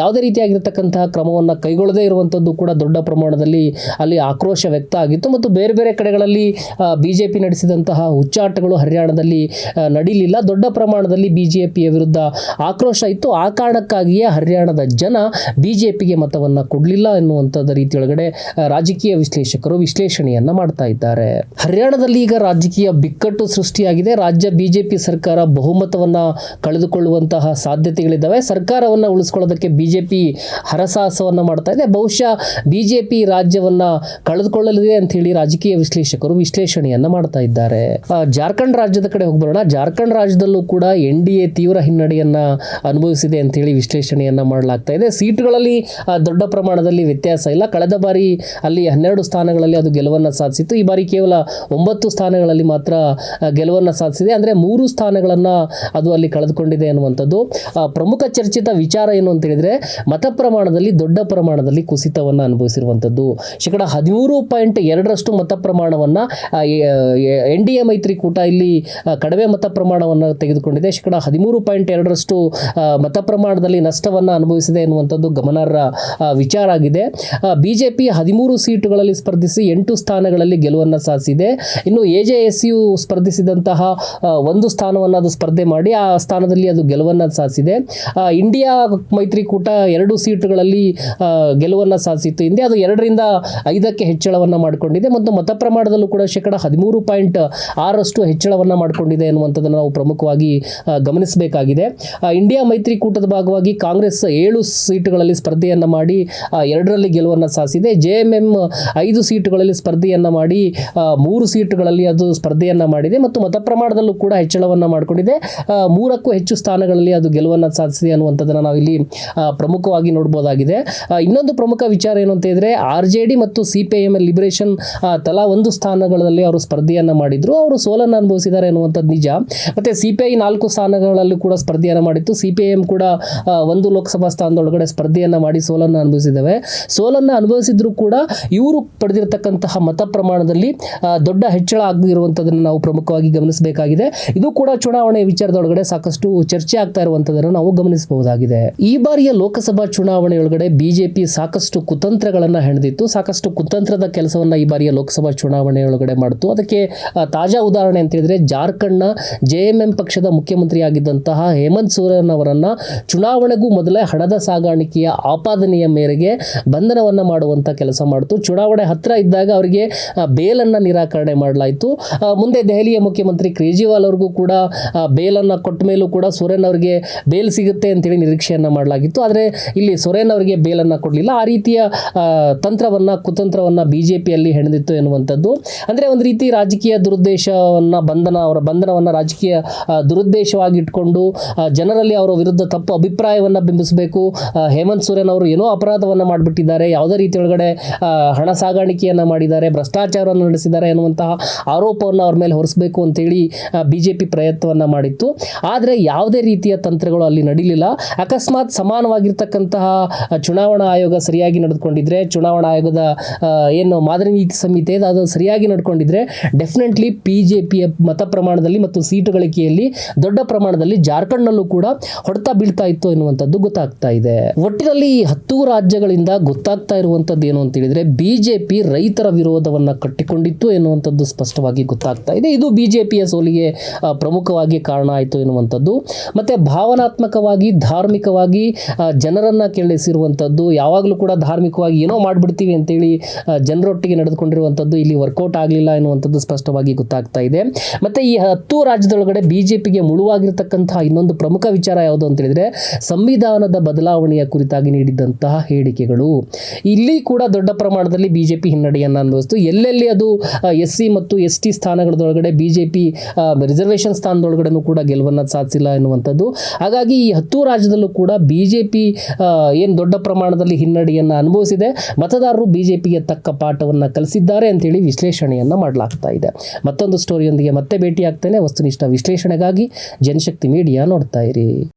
ಯಾವುದೇ ರೀತಿಯಾಗಿರ್ತಕ್ಕಂತಹ ಕ್ರಮವನ್ನು ಕೈಗೊಳ್ಳದೇ ಇರುವಂಥದ್ದು ಕೂಡ ದೊಡ್ಡ ಪ್ರಮಾಣದಲ್ಲಿ ಅಲ್ಲಿ ಆಕ್ರೋಶ ವ್ಯಕ್ತ ಆಗಿತ್ತು ಮತ್ತು ಬೇರೆ ಬೇರೆ ಕಡೆಗಳಲ್ಲಿ ಬಿ ಜೆ ಪಿ ನಡೆಸಿದಂತಹ ಹುಚ್ಚಾಟಗಳು ಹರಿಯಾಣದಲ್ಲಿ ನಡೀಲಿಲ್ಲ. ದೊಡ್ಡ ಪ್ರಮಾಣದಲ್ಲಿ ಬಿ ಜೆ ಪಿಯ ವಿರುದ್ಧ ಆಕ್ರೋಶ ಇತ್ತು. ಆ ಕಾರಣಕ್ಕಾಗಿಯೇ ಹರಿಯಾಣದ ಜನ ಬಿ ಜೆ ಪಿಗೆ ಮತವನ್ನು ಕೊಡಲಿಲ್ಲ ಎನ್ನುವಂಥದ್ದು ರೀತಿಯೊಳಗಡೆ ರಾಜಕೀಯ ವಿಶ್ಲೇಷಕರು ವಿಶ್ಲೇಷಣೆಯನ್ನ ಮಾಡ್ತಾ ಇದ್ದಾರೆ. ಹರಿಯಾಣದಲ್ಲಿ ಈಗ ರಾಜಕೀಯ ಬಿಕ್ಕಟ್ಟು ಸೃಷ್ಟಿಯಾಗಿದೆ. ರಾಜ್ಯ ಬಿಜೆಪಿ ಸರ್ಕಾರ ಬಹುಮತವನ್ನು ಕಳೆದುಕೊಳ್ಳುವಂತಹ ಸಾಧ್ಯತೆಗಳಿದ್ದಾವೆ. ಸರ್ಕಾರವನ್ನು ಉಳಿಸ್ಕೊಳ್ಳೋದಕ್ಕೆ ಬಿಜೆಪಿ ಹರಸಾಹಸವನ್ನು ಮಾಡ್ತಾ ಇದೆ. ಬಹುಶಃ ಬಿಜೆಪಿ ರಾಜ್ಯವನ್ನ ಕಳೆದುಕೊಳ್ಳಲಿದೆ ಅಂತ ಹೇಳಿ ರಾಜಕೀಯ ವಿಶ್ಲೇಷಕರು ವಿಶ್ಲೇಷಣೆಯನ್ನ ಮಾಡ್ತಾ ಇದ್ದಾರೆ. ಜಾರ್ಖಂಡ್ ರಾಜ್ಯದ ಕಡೆ ಹೋಗ್ಬರೋಣ. ಜಾರ್ಖಂಡ್ ರಾಜ್ಯದಲ್ಲೂ ಕೂಡ ಎನ್ ಡಿ ತೀವ್ರ ಹಿನ್ನಡೆಯನ್ನ ಅನುಭವಿಸಿದೆ ಅಂತ ಹೇಳಿ ವಿಶ್ಲೇಷಣೆಯನ್ನ ಮಾಡಲಾಗ್ತಾ ಇದೆ. ಸೀಟ್ಗಳಲ್ಲಿ ದೊಡ್ಡ ಪ್ರಮಾಣದಲ್ಲಿ ವ್ಯತ್ಯಾಸ ಇಲ್ಲ. ಕಳೆದ ಬಾರಿ ಅಲ್ಲಿ ಹನ್ನೆರಡು ಸ್ಥಾನಗಳಲ್ಲಿ ಅದು ಗೆಲುವನ್ನು ಸಾಧಿಸಿತ್ತು. ಈ ಬಾರಿ ಕೇವಲ ಒಂಬತ್ತು ಸ್ಥಾನಗಳಲ್ಲಿ ಮಾತ್ರ ಗೆಲುವನ್ನ ಸಾಧಿಸಿದೆ. ಅಂದರೆ ಮೂರು ಸ್ಥಾನಗಳನ್ನು ಅದು ಅಲ್ಲಿ ಕಳೆದುಕೊಂಡಿದೆ ಅನ್ನುವಂಥದ್ದು. ಪ್ರಮುಖ ಚರ್ಚಿತ ವಿಚಾರ ಏನು ಅಂತ ಹೇಳಿದ್ರೆ ಮತ ಪ್ರಮಾಣದಲ್ಲಿ ದೊಡ್ಡ ಪ್ರಮಾಣದಲ್ಲಿ ಕುಸಿತವನ್ನು ಅನುಭವಿಸಿರುವಂಥದ್ದು. ಶೇಕಡ ಹದಿಮೂರು ಪಾಯಿಂಟ್ ಎರಡರಷ್ಟು ಮತ ಪ್ರಮಾಣವನ್ನು ಎನ್ ಡಿ ಎ ಮೈತ್ರಿಕೂಟ ಇಲ್ಲಿ ಕಡಿಮೆ ಮತ ಪ್ರಮಾಣವನ್ನು ತೆಗೆದುಕೊಂಡಿದೆ. ಶೇಕಡ ಹದಿಮೂರು ಪಾಯಿಂಟ್ ಎರಡರಷ್ಟು ಮತ ಪ್ರಮಾಣದಲ್ಲಿ ನಷ್ಟವನ್ನು ಅನುಭವಿಸಿದೆ ಎನ್ನುವಂಥದ್ದು ಗಮನಾರ್ಹ ವಿಚಾರ ಆಗಿದೆ. ಬಿ ಜೆ ಪಿ ಹದಿಮೂರು ಸೀಟುಗಳಲ್ಲಿ ಸ್ಪರ್ಧಿಸಿ ಎಂಟು ಸ್ಥಾನಗಳಲ್ಲಿ ಗೆಲುವನ್ನು ಸಾಧಿಸಿದೆ. ಇನ್ನು ಎ ಜೆ ಎಸ್ ಯು ಸ್ಪರ್ಧಿಸಿದಂತಹ ಒಂದು ಸ್ಥಾನವನ್ನು ಅದು ಸ್ಪರ್ಧೆ ಮಾಡಿ, ಆ ಸ್ಥಾನದಲ್ಲಿ ಅದು ಗೆಲುವನ್ನು ಸಾಧಿಸಿದೆ. ಇಂಡಿಯಾ ಮೈತ್ರಿಕೂಟ ಎರಡು ಸೀಟುಗಳಲ್ಲಿ ಗೆಲುವನ್ನು ಸಾಧಿಸಿತ್ತು. ಹಿಂದೆ ಅದು ಎರಡರಿಂದ ಐದಕ್ಕೆ ಹೆಚ್ಚಳವನ್ನು ಮಾಡಿಕೊಂಡಿದೆ ಮತ್ತು ಮತ ಪ್ರಮಾಣದಲ್ಲೂ ಕೂಡ ಶೇಕಡ ಹದಿಮೂರು ಪಾಯಿಂಟ್ ಆರಷ್ಟು ಹೆಚ್ಚಳವನ್ನು ಮಾಡಿಕೊಂಡಿದೆ ಎನ್ನುವಂಥದ್ದನ್ನು ನಾವು ಪ್ರಮುಖವಾಗಿ ಗಮನಿಸಬೇಕಾಗಿದೆ. ಇಂಡಿಯಾ ಮೈತ್ರಿಕೂಟದ ಭಾಗವಾಗಿ ಕಾಂಗ್ರೆಸ್ ಏಳು ಸೀಟುಗಳಲ್ಲಿ ಸ್ಪರ್ಧೆಯನ್ನು ಮಾಡಿ ಎರಡರಲ್ಲಿ ಗೆಲುವನ್ನು ಸಾಧಿಸಿದೆ ಜೆ ಎಂ ಎಂ ಐದು ಸೀಟುಗಳಲ್ಲಿ ಸ್ಪರ್ಧೆಯನ್ನು ಮಾಡಿ ಮೂರು ಸೀಟುಗಳಲ್ಲಿ ಅದು ಸ್ಪರ್ಧೆಯನ್ನು ಮಾಡಿದೆ ಮತ್ತು ಮತ ಪ್ರಮಾಣದಲ್ಲೂ ಕೂಡ ಹೆಚ್ಚಳವನ್ನು ಮಾಡಿಕೊಂಡಿದೆ. ಮೂರಕ್ಕೂ ಹೆಚ್ಚು ಸ್ಥಾನಗಳಲ್ಲಿ ಅದು ಗೆಲುವನ್ನು ಸಾಧಿಸಿದೆ ಅನ್ನುವಂಥದ್ದನ್ನು ನಾವು ಇಲ್ಲಿ ಪ್ರಮುಖವಾಗಿ ನೋಡ್ಬೋದಾಗಿದೆ. ಇನ್ನೊಂದು ಪ್ರಮುಖ ವಿಚಾರ ಏನು ಅಂತ ಹೇಳಿದ್ರೆ, ಆರ್ ಜೆ ಡಿ ಮತ್ತು C P I M liberation ತಲಾ ಒಂದು ಸ್ಥಾನಗಳಲ್ಲಿ ಅವರು ಸ್ಪರ್ಧೆಯನ್ನು ಮಾಡಿದ್ರು. ಅವರು ಸೋಲನ್ನು ಅನುಭವಿಸಿದ್ದಾರೆ ಎನ್ನುವಂಥದ್ದು ನಿಜ. ಮತ್ತೆ ಸಿ ಪಿ ಐ ನಾಲ್ಕು ಸ್ಥಾನಗಳಲ್ಲಿ ಕೂಡ ಸ್ಪರ್ಧೆಯನ್ನು ಮಾಡಿತ್ತು. ಸಿ ಪಿ ಐ ಕೂಡ ಒಂದು ಲೋಕಸಭಾ ಸ್ಥಾನದೊಳಗಡೆ ಸ್ಪರ್ಧೆಯನ್ನು ಮಾಡಿ ಸೋಲನ್ನು ಅನುಭವಿಸಿದ್ದಾವೆ. ಸೋಲನ್ನು ಅನುಭವಿಸಿದ್ರು ಕೂಡ ಇವರು ಪಡೆದಿರತಕ್ಕಂತಹ ಮತ ಪ್ರಮಾಣದಲ್ಲಿ ದೊಡ್ಡ ಹೆಚ್ಚಳ ಆಗಿರುವಂಥದ್ದನ್ನು ನಾವು ಪ್ರಮುಖವಾಗಿ ಗಮನಿಸಬೇಕಾಗಿದೆ. ಇದು ಕೂಡ ಚುನಾವಣೆ ವಿಚಾರದೊಳಗಡೆ ಸಾಕಷ್ಟು ಚರ್ಚೆ ಆಗ್ತಾ ಇರುವಂಥದ್ದನ್ನು ನಾವು ಗಮನಿಸಬಹುದಾಗಿದೆ. ಈ ಬಾರಿಯ ಲೋಕಸಭಾ ಚುನಾವಣೆಯೊಳಗಡೆ ಬಿಜೆಪಿ ಸಾಕಷ್ಟು ಕುತಂತ್ರಗಳನ್ನು ಹೆಣೆದಿತ್ತು. ಸಾಕಷ್ಟು ಕುತಂತ್ರ ಕುತಂತ್ರದ ಕೆಲಸವನ್ನು ಈ ಬಾರಿಯ ಲೋಕಸಭಾ ಚುನಾವಣೆಯೊಳಗಡೆ ಮಾಡಿತು. ಅದಕ್ಕೆ ತಾಜಾ ಉದಾಹರಣೆ ಅಂತ ಹೇಳಿದರೆ ಜಾರ್ಖಂಡ್ನ ಜೆ ಎಂ ಎಂ ಪಕ್ಷದ ಮುಖ್ಯಮಂತ್ರಿಯಾಗಿದ್ದಂತಹ ಹೇಮಂತ್ ಸೋರೆನ್ ಅವರನ್ನು ಚುನಾವಣೆಗೂ ಮೊದಲೇ ಹಣದ ಸಾಗಾಣಿಕೆಯ ಆಪಾದನೆಯ ಮೇರೆಗೆ ಬಂಧನವನ್ನು ಮಾಡುವಂಥ ಕೆಲಸ ಮಾಡಿತು. ಚುನಾವಣೆ ಹತ್ತಿರ ಇದ್ದಾಗ ಅವರಿಗೆ ಬೇಲನ್ನು ನಿರಾಕರಣೆ ಮಾಡಲಾಯಿತು. ಮುಂದೆ ದೆಹಲಿಯ ಮುಖ್ಯಮಂತ್ರಿ ಕೇಜ್ರಿವಾಲ್ ಅವ್ರಿಗೂ ಕೂಡ ಬೇಲನ್ನು ಕೊಟ್ಟ ಮೇಲೂ ಕೂಡ ಸೊರೇನ್ ಅವರಿಗೆ ಬೇಲ್ ಸಿಗುತ್ತೆ ಅಂತೇಳಿ ನಿರೀಕ್ಷೆಯನ್ನು ಮಾಡಲಾಗಿತ್ತು. ಆದರೆ ಇಲ್ಲಿ ಸೊರೇನ್ ಅವರಿಗೆ ಬೇಲನ್ನು ಕೊಡಲಿಲ್ಲ. ಆ ರೀತಿಯ ತಂತ್ರವನ್ನು, ಕುತಂತ್ರವನ್ನು ಬಿ ಜೆ ಪಿಯಲ್ಲಿ ಹೆಣೆದಿತ್ತು ಎನ್ನುವಂಥದ್ದು. ಅಂದರೆ ಒಂದು ರೀತಿ ರಾಜಕೀಯ ದುರುದ್ದೇಶವನ್ನು ಬಂಧನ, ಅವರ ಬಂಧನವನ್ನು ರಾಜಕೀಯ ದುರುದ್ದೇಶವಾಗಿ ಇಟ್ಕೊಂಡು ಜನರಲ್ಲಿ ಅವರ ವಿರುದ್ಧ ತಪ್ಪು ಅಭಿಪ್ರಾಯವನ್ನು ಬಿಂಬಿಸಬೇಕು. ಹೇಮಂತ್ ಸೊರೇನ್ ಅವರು ಏನೋ ಅಪರಾಧವನ್ನು ಮಾಡಿಬಿಟ್ಟಿದ್ದಾರೆ, ಯಾವುದೇ ರೀತಿ ಒಳಗಡೆ ಹಣ ಸಾಗಾಣಿಕೆಯನ್ನು ಮಾಡಿದ್ದಾರೆ, ಭ್ರಷ್ಟಾಚಾರವನ್ನು ನಡೆಸಿದ್ದಾರೆ ಎನ್ನುವಂತಹ ಆರೋಪವನ್ನು ಅವ್ರ ಮೇಲೆ ಹೊರಿಸಬೇಕು ಅಂತೇಳಿ ಬಿ ಜೆ ಪಿ ಪ್ರಯತ್ನವನ್ನು ಮಾಡಿತ್ತು. ಆದರೆ ಯಾವುದೇ ರೀತಿಯ ತಂತ್ರಗಳು ಅಲ್ಲಿ ನಡೀಲಿಲ್ಲ. ಅಕಸ್ಮಾತ್ ಸಮಾನವಾಗಿರ್ತಕ್ಕಂತಹ ಚುನಾವಣಾ ಆಯೋಗ ಸರಿಯಾಗಿ ನಡೆದುಕೊಂಡಿದ್ರೆ, ಚುನಾವಣಾ ಆಯೋಗದ ಏನು ಮಾದರಿ ನೀತಿ ಸಂಹಿತೆ ಅದು ಸರಿಯಾಗಿ ನಡ್ಕೊಂಡಿದ್ರೆ ಡೆಫಿನೆಟ್ಲಿ ಪಿ ಜೆ ಪಿಯ ಮತ ಪ್ರಮಾಣದಲ್ಲಿ ಮತ್ತು ಸೀಟು ಗಳಿಕೆಯಲ್ಲಿ ದೊಡ್ಡ ಪ್ರಮಾಣದಲ್ಲಿ ಜಾರ್ಖಂಡ್ನಲ್ಲೂ ಕೂಡ ಹೊಡೆತ ಬೀಳ್ತಾ ಇತ್ತು ಎನ್ನುವಂಥದ್ದು ಗೊತ್ತಾಗ್ತಾ ಇದೆ. ಒಟ್ಟಿನಲ್ಲಿ ಈ ಹತ್ತು ರಾಜ್ಯಗಳಿಂದ ಗೊತ್ತಾಗ್ತಾ ಇರುವಂಥದ್ದು ಏನು ಅಂತ ಹೇಳಿದ್ರೆ ಬಿಜೆಪಿ ರೈತರ ವಿರೋಧವನ್ನ ಕಟ್ಟಿಕೊಂಡಿತ್ತು ಎನ್ನುವಂಥದ್ದು ಸ್ಪಷ್ಟವಾಗಿ ಗೊತ್ತಾಗ್ತಾ ಇದೆ. ಇದು ಬಿಜೆಪಿಯ ಸೋಲಿಗೆ ಪ್ರಮುಖವಾಗಿ ಕಾರಣ ಆಯಿತು ಎನ್ನುವಂಥದ್ದು. ಮತ್ತೆ ಭಾವನಾತ್ಮಕವಾಗಿ, ಧಾರ್ಮಿಕವಾಗಿ ಜನರನ್ನು ಕೆರಳಿಸಿರುವಂಥದ್ದು, ಯಾವಾಗಲೂ ಕೂಡ ಧಾರ್ಮಿಕವಾಗಿ ಏನೋ ಮಾಡಿಬಿಡ್ತೀವಿ ಅಂತೇಳಿ ಜನರೊಟ್ಟಿಗೆ ನಡೆದುಕೊಂಡಿರುವಂಥದ್ದು ಇಲ್ಲಿ ವರ್ಕೌಟ್ ಆಗಲಿಲ್ಲ ಎನ್ನುವಂಥದ್ದು ಸ್ಪಷ್ಟವಾಗಿ ಗೊತ್ತಾಗ್ತಾ ಇದೆ. ಮತ್ತು ಈ ಹತ್ತು ರಾಜ್ಯದೊಳಗಡೆ ಬಿ ಜೆ ಪಿಗೆ ಮುಳುವಾಗಿರ್ತಕ್ಕಂತಹ ಇನ್ನೊಂದು ಪ್ರಮುಖ ವಿಚಾರ ಯಾವುದು ಅಂತ ಹೇಳಿದರೆ ಸಂವಿಧಾನದ ಬದಲಾವಣೆಯ ಕುರಿತಾಗಿ ನೀಡಿದಂತಹ ಹೇಳಿಕೆಗಳು. ಇಲ್ಲಿ ಕೂಡ ದೊಡ್ಡ ಪ್ರಮಾಣದಲ್ಲಿ ಬಿ ಜೆ ಪಿ ಹಿನ್ನಡೆಯನ್ನು ಅನುಭವಿಸ್ತು. ಎಲ್ಲೆಲ್ಲಿ ಅದು ಎಸ್ ಸಿ ಮತ್ತು ಎಸ್ ಟಿ ಸ್ಥಾನಗಳದೊಳಗಡೆ ಪಿ ರಿಸರ್ವೇಷನ್ ಸ್ಥಾನದೊಳಗಡೆನೂ ಕೂಡ ಗೆಲುವನ್ನು ಸಾಧಿಸಿಲ್ಲ ಎನ್ನುವಂಥದ್ದು. ಹಾಗಾಗಿ ಈ ಹತ್ತು ರಾಜ್ಯದಲ್ಲೂ ಕೂಡ ಬಿ ಜೆ ಪಿ ಏನು ದೊಡ್ಡ ಪ್ರಮಾಣದಲ್ಲಿ ಹಿನ್ನಡೆಯನ್ನು ಅನುಭವಿಸಿದೆ. ಮತದಾರರು ಬಿ ಜೆ ಪಿಗೆ ತಕ್ಕ ಪಾಠವನ್ನು ಕಲಿಸಿದ್ದಾರೆ ಅಂತೇಳಿ ವಿಶ್ಲೇಷಣೆಯನ್ನು ಮಾಡಲಾಗ್ತಾ ಇದೆ. ಮತ್ತೊಂದು ಸ್ಟೋರಿಯೊಂದಿಗೆ ಮತ್ತೆ ಭೇಟಿಯಾಗ್ತೇನೆ. ವಸ್ತುನಿಷ್ಠ ವಿಶ್ಲೇಷಣೆಗಾಗಿ ಜನಶಕ್ತಿ ಮೀಡಿಯಾ ನೋಡ್ತಾ ಇರಿ.